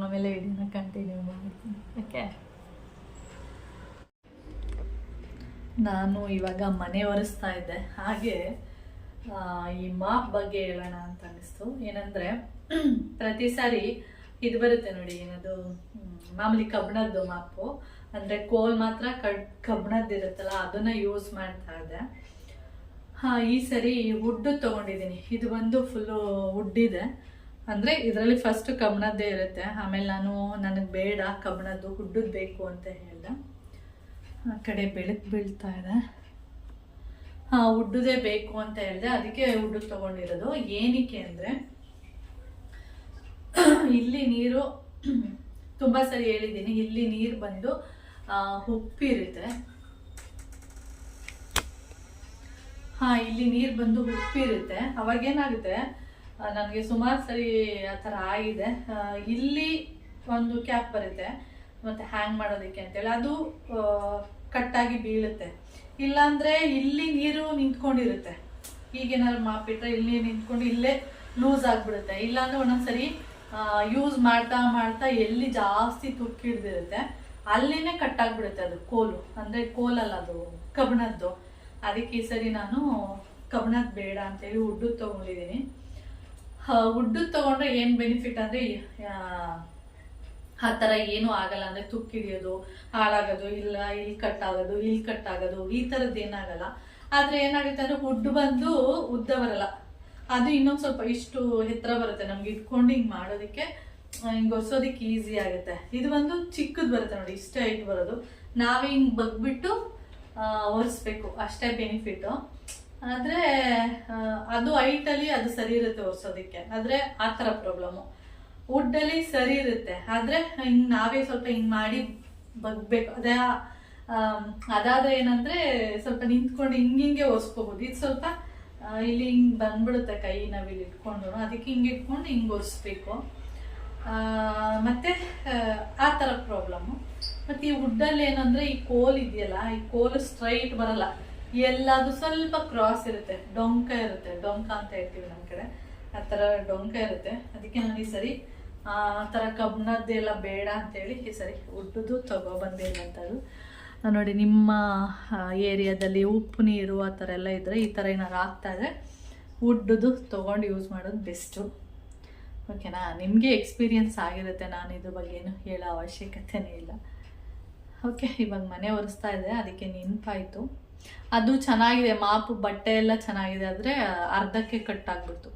ಆಮೇಲೆ ವಿಡಿಯೋನ ಕಂಟಿನ್ಯೂ ಮಾಡ್ತೀನಿ. ಓಕೆ ನಾನು ಇವಾಗ ಮನೆ ಒರೆಸ್ತಾ ಇದ್ದೆ. ಹಾಗೆ ಈ ಮಾಪ್ ಬಗ್ಗೆ ಹೇಳೋಣ ಅಂತ ಅನ್ನಿಸ್ತು. ಏನಂದರೆ, ಪ್ರತಿ ಸಾರಿ ಇದು ಬರುತ್ತೆ ನೋಡಿ, ಏನದು? ಮಾಮೂಲಿ ಕಬ್ಬಣದ್ದು ಮಾಪು. ಅಂದ್ರೆ ಕೋಲ್ ಮಾತ್ರ ಕಬ್ಬಣದ್ದು ಇರುತ್ತಲ್ಲ, ಅದನ್ನ ಯೂಸ್ ಮಾಡ್ತಾ ಇದ್ದೆ. ಹಾಂ, ಈ ಸರಿ ವುಡ್ ತಗೊಂಡಿದ್ದೀನಿ. ಇದು ಬಂದು ಫುಲ್ಲು ಇದೆ. ಅಂದ್ರೆ ಇದರಲ್ಲಿ ಫಸ್ಟ್ ಕಬ್ಬಣದ್ದೇ ಇರುತ್ತೆ. ಆಮೇಲೆ ನಾನು, ನನಗೆ ಬೇಡ ಕಬ್ಬಣದ್ದು ಹುಡ್ಡದ್ ಬೇಕು ಅಂತ ಹೇಳ್ದೆ. ಆ ಕಡೆ ಬೆಳಕು ಬೀಳ್ತಾ ಇದೆ. ಹಾಂ ಉಡ್ಡುದೇ ಬೇಕು ಅಂತ ಹೇಳಿದೆ. ಅದಕ್ಕೆ ಉಡ್ಡು ತಗೊಂಡಿರೋದು. ಏನಕ್ಕೆ ಅಂದ್ರೆ ಇಲ್ಲಿ ನೀರು, ತುಂಬಾ ಸರಿ ಹೇಳಿದ್ದೀನಿ. ಇಲ್ಲಿ ನೀರು ಬಂದು ಉಪ್ಪಿರುತ್ತೆ. ಹಾ, ಇಲ್ಲಿ ನೀರು ಬಂದು ಉಪ್ಪಿರುತ್ತೆ. ಅವಾಗ ಏನಾಗುತ್ತೆ? ನನಗೆ ಸುಮಾರು ಸರಿ ಆ ಥರ ಆಗಿದೆ. ಇಲ್ಲಿ ಒಂದು ಕ್ಯಾಪ್ ಬರುತ್ತೆ. ಮತ್ತೆ ಹ್ಯಾಂಗ್ ಮಾಡೋದಕ್ಕೆ ಅಂತೇಳಿ. ಅದು ಕಟ್ಟಾಗಿ ಬೀಳುತ್ತೆ. ಇಲ್ಲಾಂದರೆ ಇಲ್ಲಿ ನೀರು ನಿಂತ್ಕೊಂಡಿರುತ್ತೆ. ಈಗೇನಾದ್ರು ಮಾಪಿಟ್ರೆ ಇಲ್ಲಿ ನಿಂತ್ಕೊಂಡು ಇಲ್ಲೇ ಲೂಸ್ ಆಗಿಬಿಡುತ್ತೆ. ಇಲ್ಲಾಂದ್ರೆ ಒಂದೊಂದ್ಸರಿ ಯೂಸ್ ಮಾಡ್ತಾ ಮಾಡ್ತಾ ಎಲ್ಲಿ ಜಾಸ್ತಿ ತುಕ್ಕಿಡ್ದಿರುತ್ತೆ ಕಟ್ ಕಟ್ಟಾಗ್ಬಿಡುತ್ತೆ ಅದು ಕೋಲು. ಅಂದ್ರೆ ಕೋಲಲ್ಲ ಅದು ಕಬ್ಬಣದ್ದು ಅದಕ್ಕೆ ಈ ಸರಿ ನಾನು ಕಬ್ಬಿಣದ್ದು ಬೇಡ ಅಂತೇಳಿ ಉಡ್ಡು ತಗೊಂಡಿದ್ದೀನಿ. ಉಡ್ಡು ತಗೊಂಡ್ರೆ ಏನು ಬೆನಿಫಿಟ್ ಅಂದ್ರೆ ಆ, ಥರ ಏನೂ ಆಗಲ್ಲ. ಅಂದ್ರೆ ತುಕ್ಕಿಡಿಯೋದು ಹಾಳಾಗೋದು ಇಲ್ಲ ಇಲ್ಲಿ ಕಟ್ ಆಗೋದು ಇಲ್ಲಿ ಕಟ್ ಆಗೋದು ಈ ಥರದ್ದು ಏನಾಗಲ್ಲ ಆದರೆ ಏನಾಗುತ್ತೆ ಅಂದ್ರೆ ಹುಡ್ಡು ಬಂದು ಉದ್ದ ಬರಲ್ಲ. ಅದು ಇನ್ನೊಂದ್ ಸ್ವಲ್ಪ ಇಷ್ಟು ಎತ್ತರ ಬರುತ್ತೆ ನಮ್ಗೆ ಇಟ್ಕೊಂಡು ಹಿಂಗ್ ಮಾಡೋದಕ್ಕೆ ಹಿಂಗೆ ಒರ್ಸೋದಕ್ಕೆ ಈಸಿ ಆಗುತ್ತೆ. ಇದು ಒಂದು ಚಿಕ್ಕದ್ ಬರುತ್ತೆ ನೋಡಿ, ಇಷ್ಟೇ ಹೈಟ್ ಬರೋದು. ನಾವೇ ಹಿಂಗ್ ಬಗ್ಬಿಟ್ಟು ಒರೆಸ್ಬೇಕು. ಅಷ್ಟೇ ಬೆನಿಫಿಟ್ ಆದ್ರೆ ಅದು ಹೈಟ್ ಅಲ್ಲಿ ಅದು ಸರಿ ಇರುತ್ತೆ ಒರ್ಸೋದಿಕ್ಕೆ. ಆದ್ರೆ ಆ ಥರ ಪ್ರಾಬ್ಲಮ್ಮು ವುಡ್ಡಲ್ಲಿ ಸರಿ ಇರುತ್ತೆ. ಆದ್ರೆ ಹಿಂಗ್ ನಾವೇ ಸ್ವಲ್ಪ ಹಿಂಗ್ ಮಾಡಿ ಬಗ್ಬೇಕು. ಅದೇ ಅದಾದ್ರೆ ಏನಂದ್ರೆ ಸ್ವಲ್ಪ ನಿಂತ್ಕೊಂಡು ಹಿಂಗೆ ಹಿಂಗೆ ಇದು ಸ್ವಲ್ಪ ಇಲ್ಲಿ ಹಿಂಗೆ ಬಂದ್ಬಿಡುತ್ತೆ ಕೈ ನಾವಿಲ್ಲಿ ಇಟ್ಕೊಂಡು. ಅದಕ್ಕೆ ಹಿಂಗೆ ಇಟ್ಕೊಂಡು ಹಿಂಗೆ ಒರೆಸ್ಬೇಕು. ಮತ್ತು ಆ, ಥರ ಪ್ರಾಬ್ಲಮ್ಮು ಮತ್ತೆ ಈ ವುಡ್ಡಲ್ಲಿ ಏನಂದ್ರೆ ಈ ಕೋಲ್ ಇದೆಯಲ್ಲ ಈ ಕೋಲ್ ಸ್ಟ್ರೈಟ್ ಬರಲ್ಲ. ಎಲ್ಲದು ಸ್ವಲ್ಪ ಕ್ರಾಸ್ ಇರುತ್ತೆ. ಡೊಂಕ ಇರುತ್ತೆ. ಡೊಂಕ ಅಂತ ಹೇಳ್ತೀವಿ ನಮ್ಮ ಕಡೆ. ಆ ಥರ ಡೊಂಕ ಇರುತ್ತೆ. ಅದಕ್ಕೆ ನಾನು ಈ ಸರಿ ಆ ಥರ ಕಬ್ಬಣದ್ದೆಲ್ಲ ಬೇಡ ಅಂತೇಳಿ ಈ ಸರಿ ಉಡ್ಡುದು ತಗೊಬಂದಿರುವಂಥದ್ದು ನೋಡಿ, ನಿಮ್ಮ ಏರಿಯಾದಲ್ಲಿ ಉಪ್ಪು ನೀರು ಆ ಥರ ಎಲ್ಲ ಇದ್ದರೆ ಈ ಥರ ಏನಾದ್ರು ಆಗ್ತಾ ಇದ್ರೆ ಉಡ್ಡುದು ತೊಗೊಂಡು ಯೂಸ್ ಮಾಡೋದು ಬೆಸ್ಟು. ಓಕೆನಾ ನಿಮಗೆ ಎಕ್ಸ್ಪೀರಿಯನ್ಸ್ ಆಗಿರುತ್ತೆ. ನಾನು ಇದ್ರ ಬಗ್ಗೆ ಏನು ಹೇಳೋ ಅವಶ್ಯಕತೆನೇ ಇಲ್ಲ. ಓಕೆ ಇವಾಗ ಮನೆ ಒರೆಸ್ತಾ ಇದೆ. ಅದಕ್ಕೆ ನೆನಪಾಯಿತು. ಅದು ಚೆನ್ನಾಗಿದೆ. ಮಾಪು, ಬಟ್ಟೆ ಎಲ್ಲ ಚೆನ್ನಾಗಿದೆ ಆದರೆ ಅರ್ಧಕ್ಕೆ ಕಟ್ ಆಗ್ಬಿಡ್ತು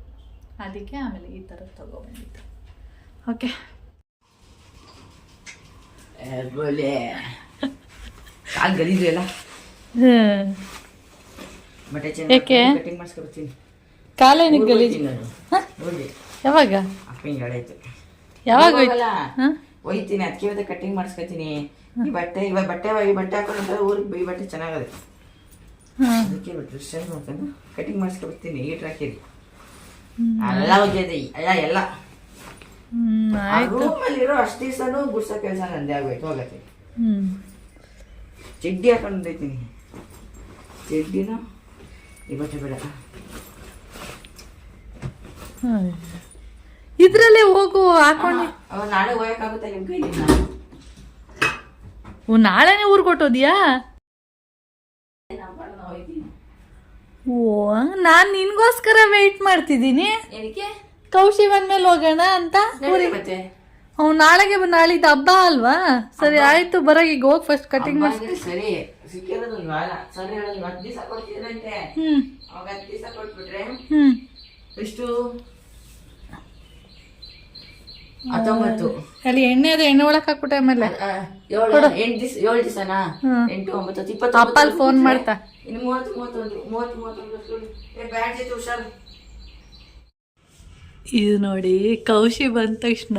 ಅದಕ್ಕೆ ಆಮೇಲೆ ಈ ಥರ ತೊಗೊಬಂದಿತ್ತು ಓಕೆ ಕಾಲ್ ಗಲೀಜು ಎಲ್ಲ. ಬಟ್ಟೆ ಯಾಕೆ? ಕಟಿಂಗ್ ಮಾಡಿಸ್ಕೊಡ್ತೀನಿ ಕಾಲೇನಿಗೆ ಗಲೀಜು? ಯಾವಾಗ? ಅಪ್ಪಂಗೆ ಹೇಳಾಯ್ತು. ಯಾವಾಗ ಒಯ್ತೀನಿ ಅದಕ್ಕೆ ಇವತ್ತು ಕಟಿಂಗ್ ಮಾಡಿಸ್ಕೊತೀನಿ. ಈ ಬಟ್ಟೆ ಇವಾಗ ಬಟ್ಟೆ ಈ ಬಟ್ಟೆ ಹಾಕೊಂಡು ಊರಿಗೆ ಈ ಬಟ್ಟೆ ಚೆನ್ನಾಗದೆ. ಅದಕ್ಕೆ ಡ್ರೆಸ್ ಮಾಡ್ಕೊಂಡು ಕಟಿಂಗ್ ಮಾಡಿಸ್ಕೊಡ್ತೀನಿ ಈ ಹಾಕಿರಿ. ಎಲ್ಲ ಹೋಗ್ಯದೆ. ಎಲ್ಲ. ಎಲ್ಲ ರೂಮಲ್ಲಿರೋ ಅಷ್ಟು ದಿವಸನೂ ಗುಡ್ಸೋ ಕೆಲಸ ನಂದೇ ಆಗೋಯ್ತು ಹೋಗತ್ತೆ. ಚಡ್ಡಿ ಹಾಕೊಂಡಿದ್ದೀನಿ ಚಡ್ಡಿನ? ಈ ಬಟ್ಟೆ ಬೇಡ. ಇದ್ರಲ್ಲೇ ಹೋಗು ಹಾಕೊಂಡು. ನಾಳೆ ಹೋಗಕ್ಕಾಗುತ್ತೆ ನಿಮ್ಮ ಕೈಲಿ ಓ ನಾಳೆನೇ ಊರಿಗೆ ಕೊಟ್ಟೋದಿಯಾ ಓ ನಾನು ನಿನ್ಗೋಸ್ಕರ ವೆಯ್ಟ್ ಮಾಡ್ತಿದ್ದೀನಿ. ಕೌಶಿ ಬಂದ್ಮೇಲೆ ಹೋಗೋಣ ಅಂತ ಊರಿಗೆ. ಅವ್ನು ನಾಳೆಗೆ ಬಂದು ನಾಳಿದ್ದು ಹಬ್ಬ ಅಲ್ವಾ? ಸರಿ ಆಯ್ತು ಬರೋ ಈಗ ಹೋಗಿ ಫಸ್ಟ್ ಕಟಿಂಗ್ ಮಾಡಿ ಸರಿ ಸಿಕ್ಕಿರೋದಲ್ವಾ? ಸರಿ ಹೇಳಲ್ವಾ? ಹತ್ತು ದಿವಸ ಕೊಡ್ತಿದ್ರಂತೆ ಹ್ಞೂ ಅವಾಗ ಹತ್ತು ದಿವಸ ಕೊಟ್ಬಿಟ್ರೆ ಹ್ಞೂ ಎಷ್ಟು? ಹತ್ತೊಂಬತ್ತು. ಅಲ್ಲಿ ಎಣ್ಣೆ ಅದು ಎಣ್ಣೆ ಒಳಕ್ ಹಾಕ್ಬಿಟ್ಟೆ ಆಮೇಲೆ. ಏಳು ಎಂಟು ದಿವಸ ಏಳು ದಿವಸನಾ? ಹ್ಮ್. ಎಂಟು ಒಂಬತ್ತು ಹತ್ತು, ಇಪ್ಪತ್ತು ಅಪ್ಪಲ್ಲಿ ಫೋನ್ ಮಾಡ್ತಾ. ಇನ್ನು ಮೂವತ್ತು ಮೂವತ್ತೊಂದು ಮೂವತ್ತು ಮೂವತ್ತೊಂದು ಬ್ಯಾಡ್ ಜೊತೆ ಹುಷಾರು. ಇದು ನೋಡಿ ಕೌಶಿ ಬಂದ ತಕ್ಷಣ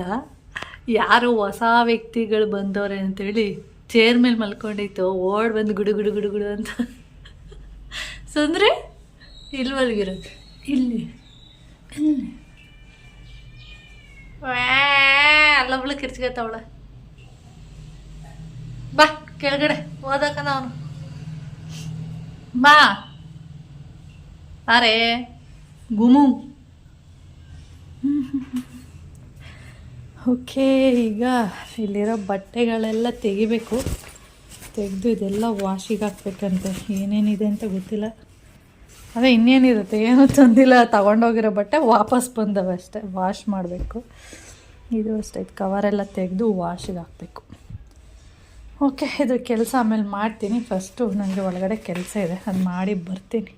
ಯಾರೋ ಹೊಸ ವ್ಯಕ್ತಿಗಳು ಬಂದವ್ರೆ ಅಂತೇಳಿ ಚೇರ್ ಮೇಲೆ ಮಲ್ಕೊಂಡಿತ್ತು. ಓಡ್ ಬಂದು ಗುಡು ಗುಡು ಗುಡು ಗುಡು ಅಂತ. ಸುಂದ್ರೆ ಇಲ್ಲಿ. ಮಲಗಿರೋದು ಇಲ್ಲಿ ಅಲ್ಲೊಬ್ಳು ಕಿರ್ಚ್ಕತ್ತವಳ ಬಾ, ಕೆಳಗಡೆ. ಓದಕ್ಕನ ಅವನು. ಬಾ ಅರೆ ಗುಮು. ಓಕೆ, ಈಗ ಇಲ್ಲಿರೋ ಬಟ್ಟೆಗಳೆಲ್ಲ ತೆಗಿಬೇಕು. ತೆಗೆದು ಇದೆಲ್ಲ ವಾಶಿಗೆ ಹಾಕ್ಬೇಕಂತೆ. ಏನೇನಿದೆ ಅಂತ ಗೊತ್ತಿಲ್ಲ. ಅದೇ ಇನ್ನೇನಿರುತ್ತೆ? ಏನೂ ತಂದಿಲ್ಲ. ತಗೊಂಡೋಗಿರೋ ಬಟ್ಟೆ ವಾಪಸ್ ಬಂದವೆ ಅಷ್ಟೇ. ವಾಶ್ ಮಾಡಬೇಕು. ಇದು ಅಷ್ಟೇ. ಇದು ಕವರೆಲ್ಲ ತೆಗೆದು ವಾಶಿಗೆ ಹಾಕಬೇಕು. ಓಕೆ, ಇದು ಕೆಲಸ ಆಮೇಲೆ ಮಾಡ್ತೀನಿ. ಫಸ್ಟು ನನಗೆ ಒಳಗಡೆ ಕೆಲಸ ಇದೆ. ಅದು ಮಾಡಿ ಬರ್ತೀನಿ.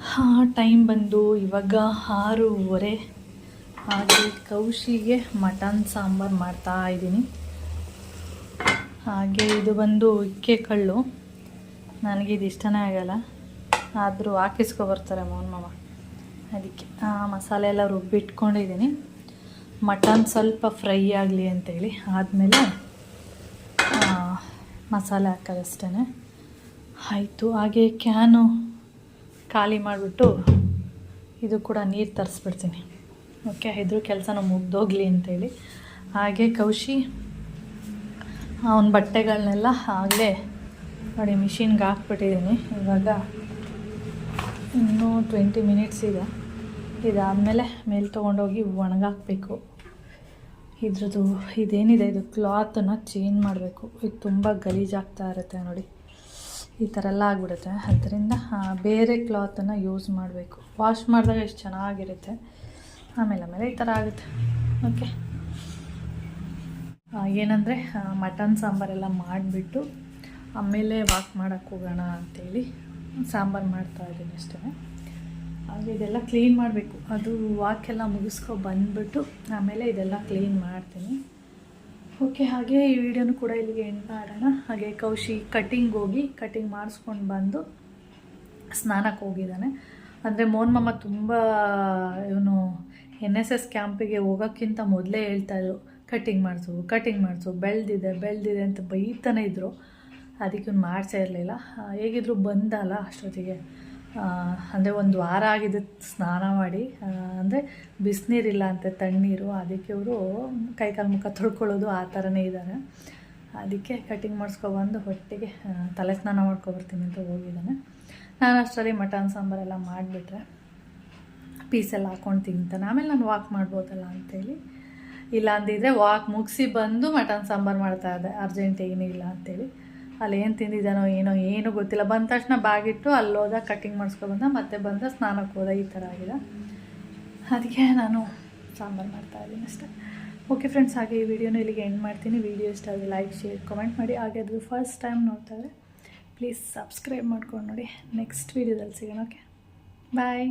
ಹಾಂ ಟೈಮ್ ಬಂದು ಇವಾಗ ಆರೂವರೆ. ಹಾಗೆ ಕೌಶಿಗೆ ಮಟನ್ ಸಾಂಬಾರು ಮಾಡ್ತಾ ಇದ್ದೀನಿ. ಹಾಗೆ ಇದು ಬಂದು ಇಕ್ಕೆ ಕಳ್ಳು ನನಗೆ ಇದು ಇಷ್ಟನೇ ಆಗಲ್ಲ. ಆದರೂ ಹಾಕಿಸ್ಕೊಬರ್ತಾರೆ ಮೋಹನ್ ಮಾಮ ಅದಕ್ಕೆ ಮಸಾಲೆ ಎಲ್ಲ ರುಬ್ಬಿಟ್ಕೊಂಡಿದ್ದೀನಿ. ಮಟನ್ ಸ್ವಲ್ಪ ಫ್ರೈ ಆಗಲಿ ಅಂತೇಳಿ. ಆದಮೇಲೆ ಮಸಾಲೆ ಹಾಕೋದಷ್ಟೇ ಆಯಿತು, ಹಾಗೆ ಕ್ಯಾನು ಖಾಲಿ ಮಾಡಿಬಿಟ್ಟು ಇದು ಕೂಡ ನೀರು ತರಿಸ್ಬಿಡ್ತೀನಿ. ಓಕೆ ಇದ್ರ ಕೆಲಸನ ಮುಗ್ದೋಗ್ಲಿ ಅಂತೇಳಿ. ಹಾಗೆ ಕೌಶಿ, ಅವನ ಬಟ್ಟೆಗಳನ್ನೆಲ್ಲ ಆಗಲೇ ನೋಡಿ ಮಿಷಿನ್ಗೆ ಹಾಕ್ಬಿಟ್ಟಿದ್ದೀನಿ. ಇವಾಗ ಇನ್ನೂ ಟ್ವೆಂಟಿ ಮಿನಿಟ್ಸ್ ಇದೆ. ಇದಾದಮೇಲೆ ಮೇಲೆ ತೊಗೊಂಡೋಗಿ ಒಣಗಾಕಬೇಕು. ಇದ್ರದ್ದು ಇದೇನಿದೆ? ಇದು ಕ್ಲಾತನ್ನು ಚೇಂಜ್ ಮಾಡಬೇಕು. ಇದು ತುಂಬ ಗಲೀಜಾಗ್ತಾ ಇರುತ್ತೆ ನೋಡಿ. ಈ ಥರ ಎಲ್ಲ ಆಗಿಬಿಡುತ್ತೆ. ಅದರಿಂದ ಬೇರೆ ಕ್ಲಾತನ್ನು ಯೂಸ್ ಮಾಡಬೇಕು. ವಾಶ್ ಮಾಡಿದಾಗ ಎಷ್ಟು ಚೆನ್ನಾಗಿರುತ್ತೆ. ಆಮೇಲೆ ಆಮೇಲೆ ಈ ಥರ ಆಗುತ್ತೆ. ಓಕೆ ಏನಂದರೆ ಮಟನ್ ಸಾಂಬಾರೆಲ್ಲ ಮಾಡಿಬಿಟ್ಟು, ಆಮೇಲೆ ವಾಕ್ ಮಾಡೋಕ್ಕೆ ಹೋಗೋಣ ಅಂಥೇಳಿ ಸಾಂಬಾರು ಮಾಡ್ತಾ ಇದ್ದೀನಿ ಅಷ್ಟೇ. ಹಾಗೆ ಇದೆಲ್ಲ ಕ್ಲೀನ್ ಮಾಡಬೇಕು. ಅದು ವಾಕೆಲ್ಲ ಮುಗಿಸ್ಕೊ ಬಂದುಬಿಟ್ಟು, ಆಮೇಲೆ ಇದೆಲ್ಲ ಕ್ಲೀನ್ ಮಾಡ್ತೀನಿ. ಓಕೆ ಹಾಗೆ ಈ ವಿಡಿಯೋನು ಕೂಡ ಇಲ್ಲಿಗೆ ಎಂಡ್ ಮಾಡೋಣ. ಹಾಗೆ ಕೌಶಿ ಕಟಿಂಗ್ ಹೋಗಿ ಕಟಿಂಗ್ ಮಾಡಿಸ್ಕೊಂಡು ಬಂದು ಸ್ನಾನಕ್ಕೆ ಹೋಗಿದ್ದಾನೆ. ಅಂದರೆ ಮೋನ್ ಮಾಮ ತುಂಬ ಇವನು ಎನ್ ಎಸ್ ಎಸ್ ಕ್ಯಾಂಪಿಗೆ ಹೋಗೋಕ್ಕಿಂತ ಮೊದಲೇ ಹೇಳ್ತಾಯಿದ್ರು ಕಟ್ಟಿಂಗ್ ಮಾಡಿಸು ಕಟ್ಟಿಂಗ್ ಮಾಡಿಸು, ಬೆಳೆದಿದೆ ಬೆಳೆದಿದೆ ಅಂತ ಬೈತಾನೆ ಇದ್ದರು ಅದಕ್ಕೆ ಮಾಡಿಸೇ ಇರಲಿಲ್ಲ. ಹೇಗಿದ್ರು ಬಂದಲ್ಲ ಅಷ್ಟೊತ್ತಿಗೆ. ಅಂದರೆ ಒಂದು ವಾರ ಆಗಿದೆ ಸ್ನಾನ ಮಾಡಿ. ಅಂದರೆ ಬಿಸಿನೀರಿಲ್ಲ ಅಂತೆ, ತಣ್ಣೀರು. ಅದಕ್ಕೆ ಇವರು ಕೈಕಾಲು ಮುಖ ತೊಳ್ಕೊಳ್ಳೋದು ಆ ಥರನೇ ಇದ್ದಾನೆ ಅದಕ್ಕೆ ಕಟ್ಟಿಂಗ್ ಮಾಡಿಸ್ಕೊಬಂದು ಹೊಟ್ಟೆಗೆ ತಲೆ ಸ್ನಾನ ಮಾಡ್ಕೊಬರ್ತೀನಿ ಅಂತ ಹೋಗಿದ್ದಾನೆ. ನಾನು ಅಷ್ಟರಲ್ಲಿ ಮಟನ್ ಸಾಂಬಾರೆಲ್ಲ ಮಾಡಿಬಿಟ್ರೆ. ಪೀಸೆಲ್ಲ ಹಾಕ್ಕೊಂಡು ತಿಂತಾನೆ. ಆಮೇಲೆ ನಾನು ವಾಕ್ ಮಾಡ್ಬೋದಲ್ಲ ಅಂತೇಳಿ. ಇಲ್ಲ ಅಂದಿದ್ರೆ ವಾಕ್ ಮುಗಿಸಿ ಬಂದು ಮಟನ್ ಸಾಂಬಾರು ಮಾಡ್ತಾ ಇದ್ದೆ. ಅರ್ಜೆಂಟ್ ಏನಿಲ್ಲ ಅಂತೇಳಿ. ಅಲ್ಲಿ ಏನು ತಿಂದಿದ್ದಾನೋ ಏನೋ ಏನೂ ಗೊತ್ತಿಲ್ಲ. ಬಂದ ತಕ್ಷಣ ಬಾಗಿಟ್ಟು ಅಲ್ಲಿ ಹೋದ ಕಟ್ಟಿಂಗ್ ಮಾಡಿಸ್ಕೊಬಂದ ಮತ್ತೆ ಬಂದ ಸ್ನಾನಕ್ಕೆ ಹೋದ. ಈ ಥರ ಆಗಿದೆ. ಅದಕ್ಕೆ ನಾನು ಸಾಂಬಾರು ಮಾಡ್ತಾ ಇದ್ದೀನಿ ಅಷ್ಟೇ. ಓಕೆ ಫ್ರೆಂಡ್ಸ್ ಹಾಗೆ ಈ ವಿಡಿಯೋನ ಇಲ್ಲಿಗೆ ಎಂಡ್ ಮಾಡ್ತೀನಿ. ವಿಡಿಯೋ ಇಷ್ಟ ಆದರೆ ಲೈಕ್ ಶೇರ್ ಕಮೆಂಟ್ ಮಾಡಿ. ಹಾಗೆ ಅದು ಫಸ್ಟ್ ಟೈಮ್ ನೋಡ್ತಾ ಇದ್ರೆ ಪ್ಲೀಸ್ ಸಬ್ಸ್ಕ್ರೈಬ್ ಮಾಡ್ಕೊಂಡು ನೋಡಿ. ನೆಕ್ಸ್ಟ್ ವೀಡಿಯೋದಲ್ಲಿ ಸಿಗೋಣ ಓಕೆ ಬಾಯ್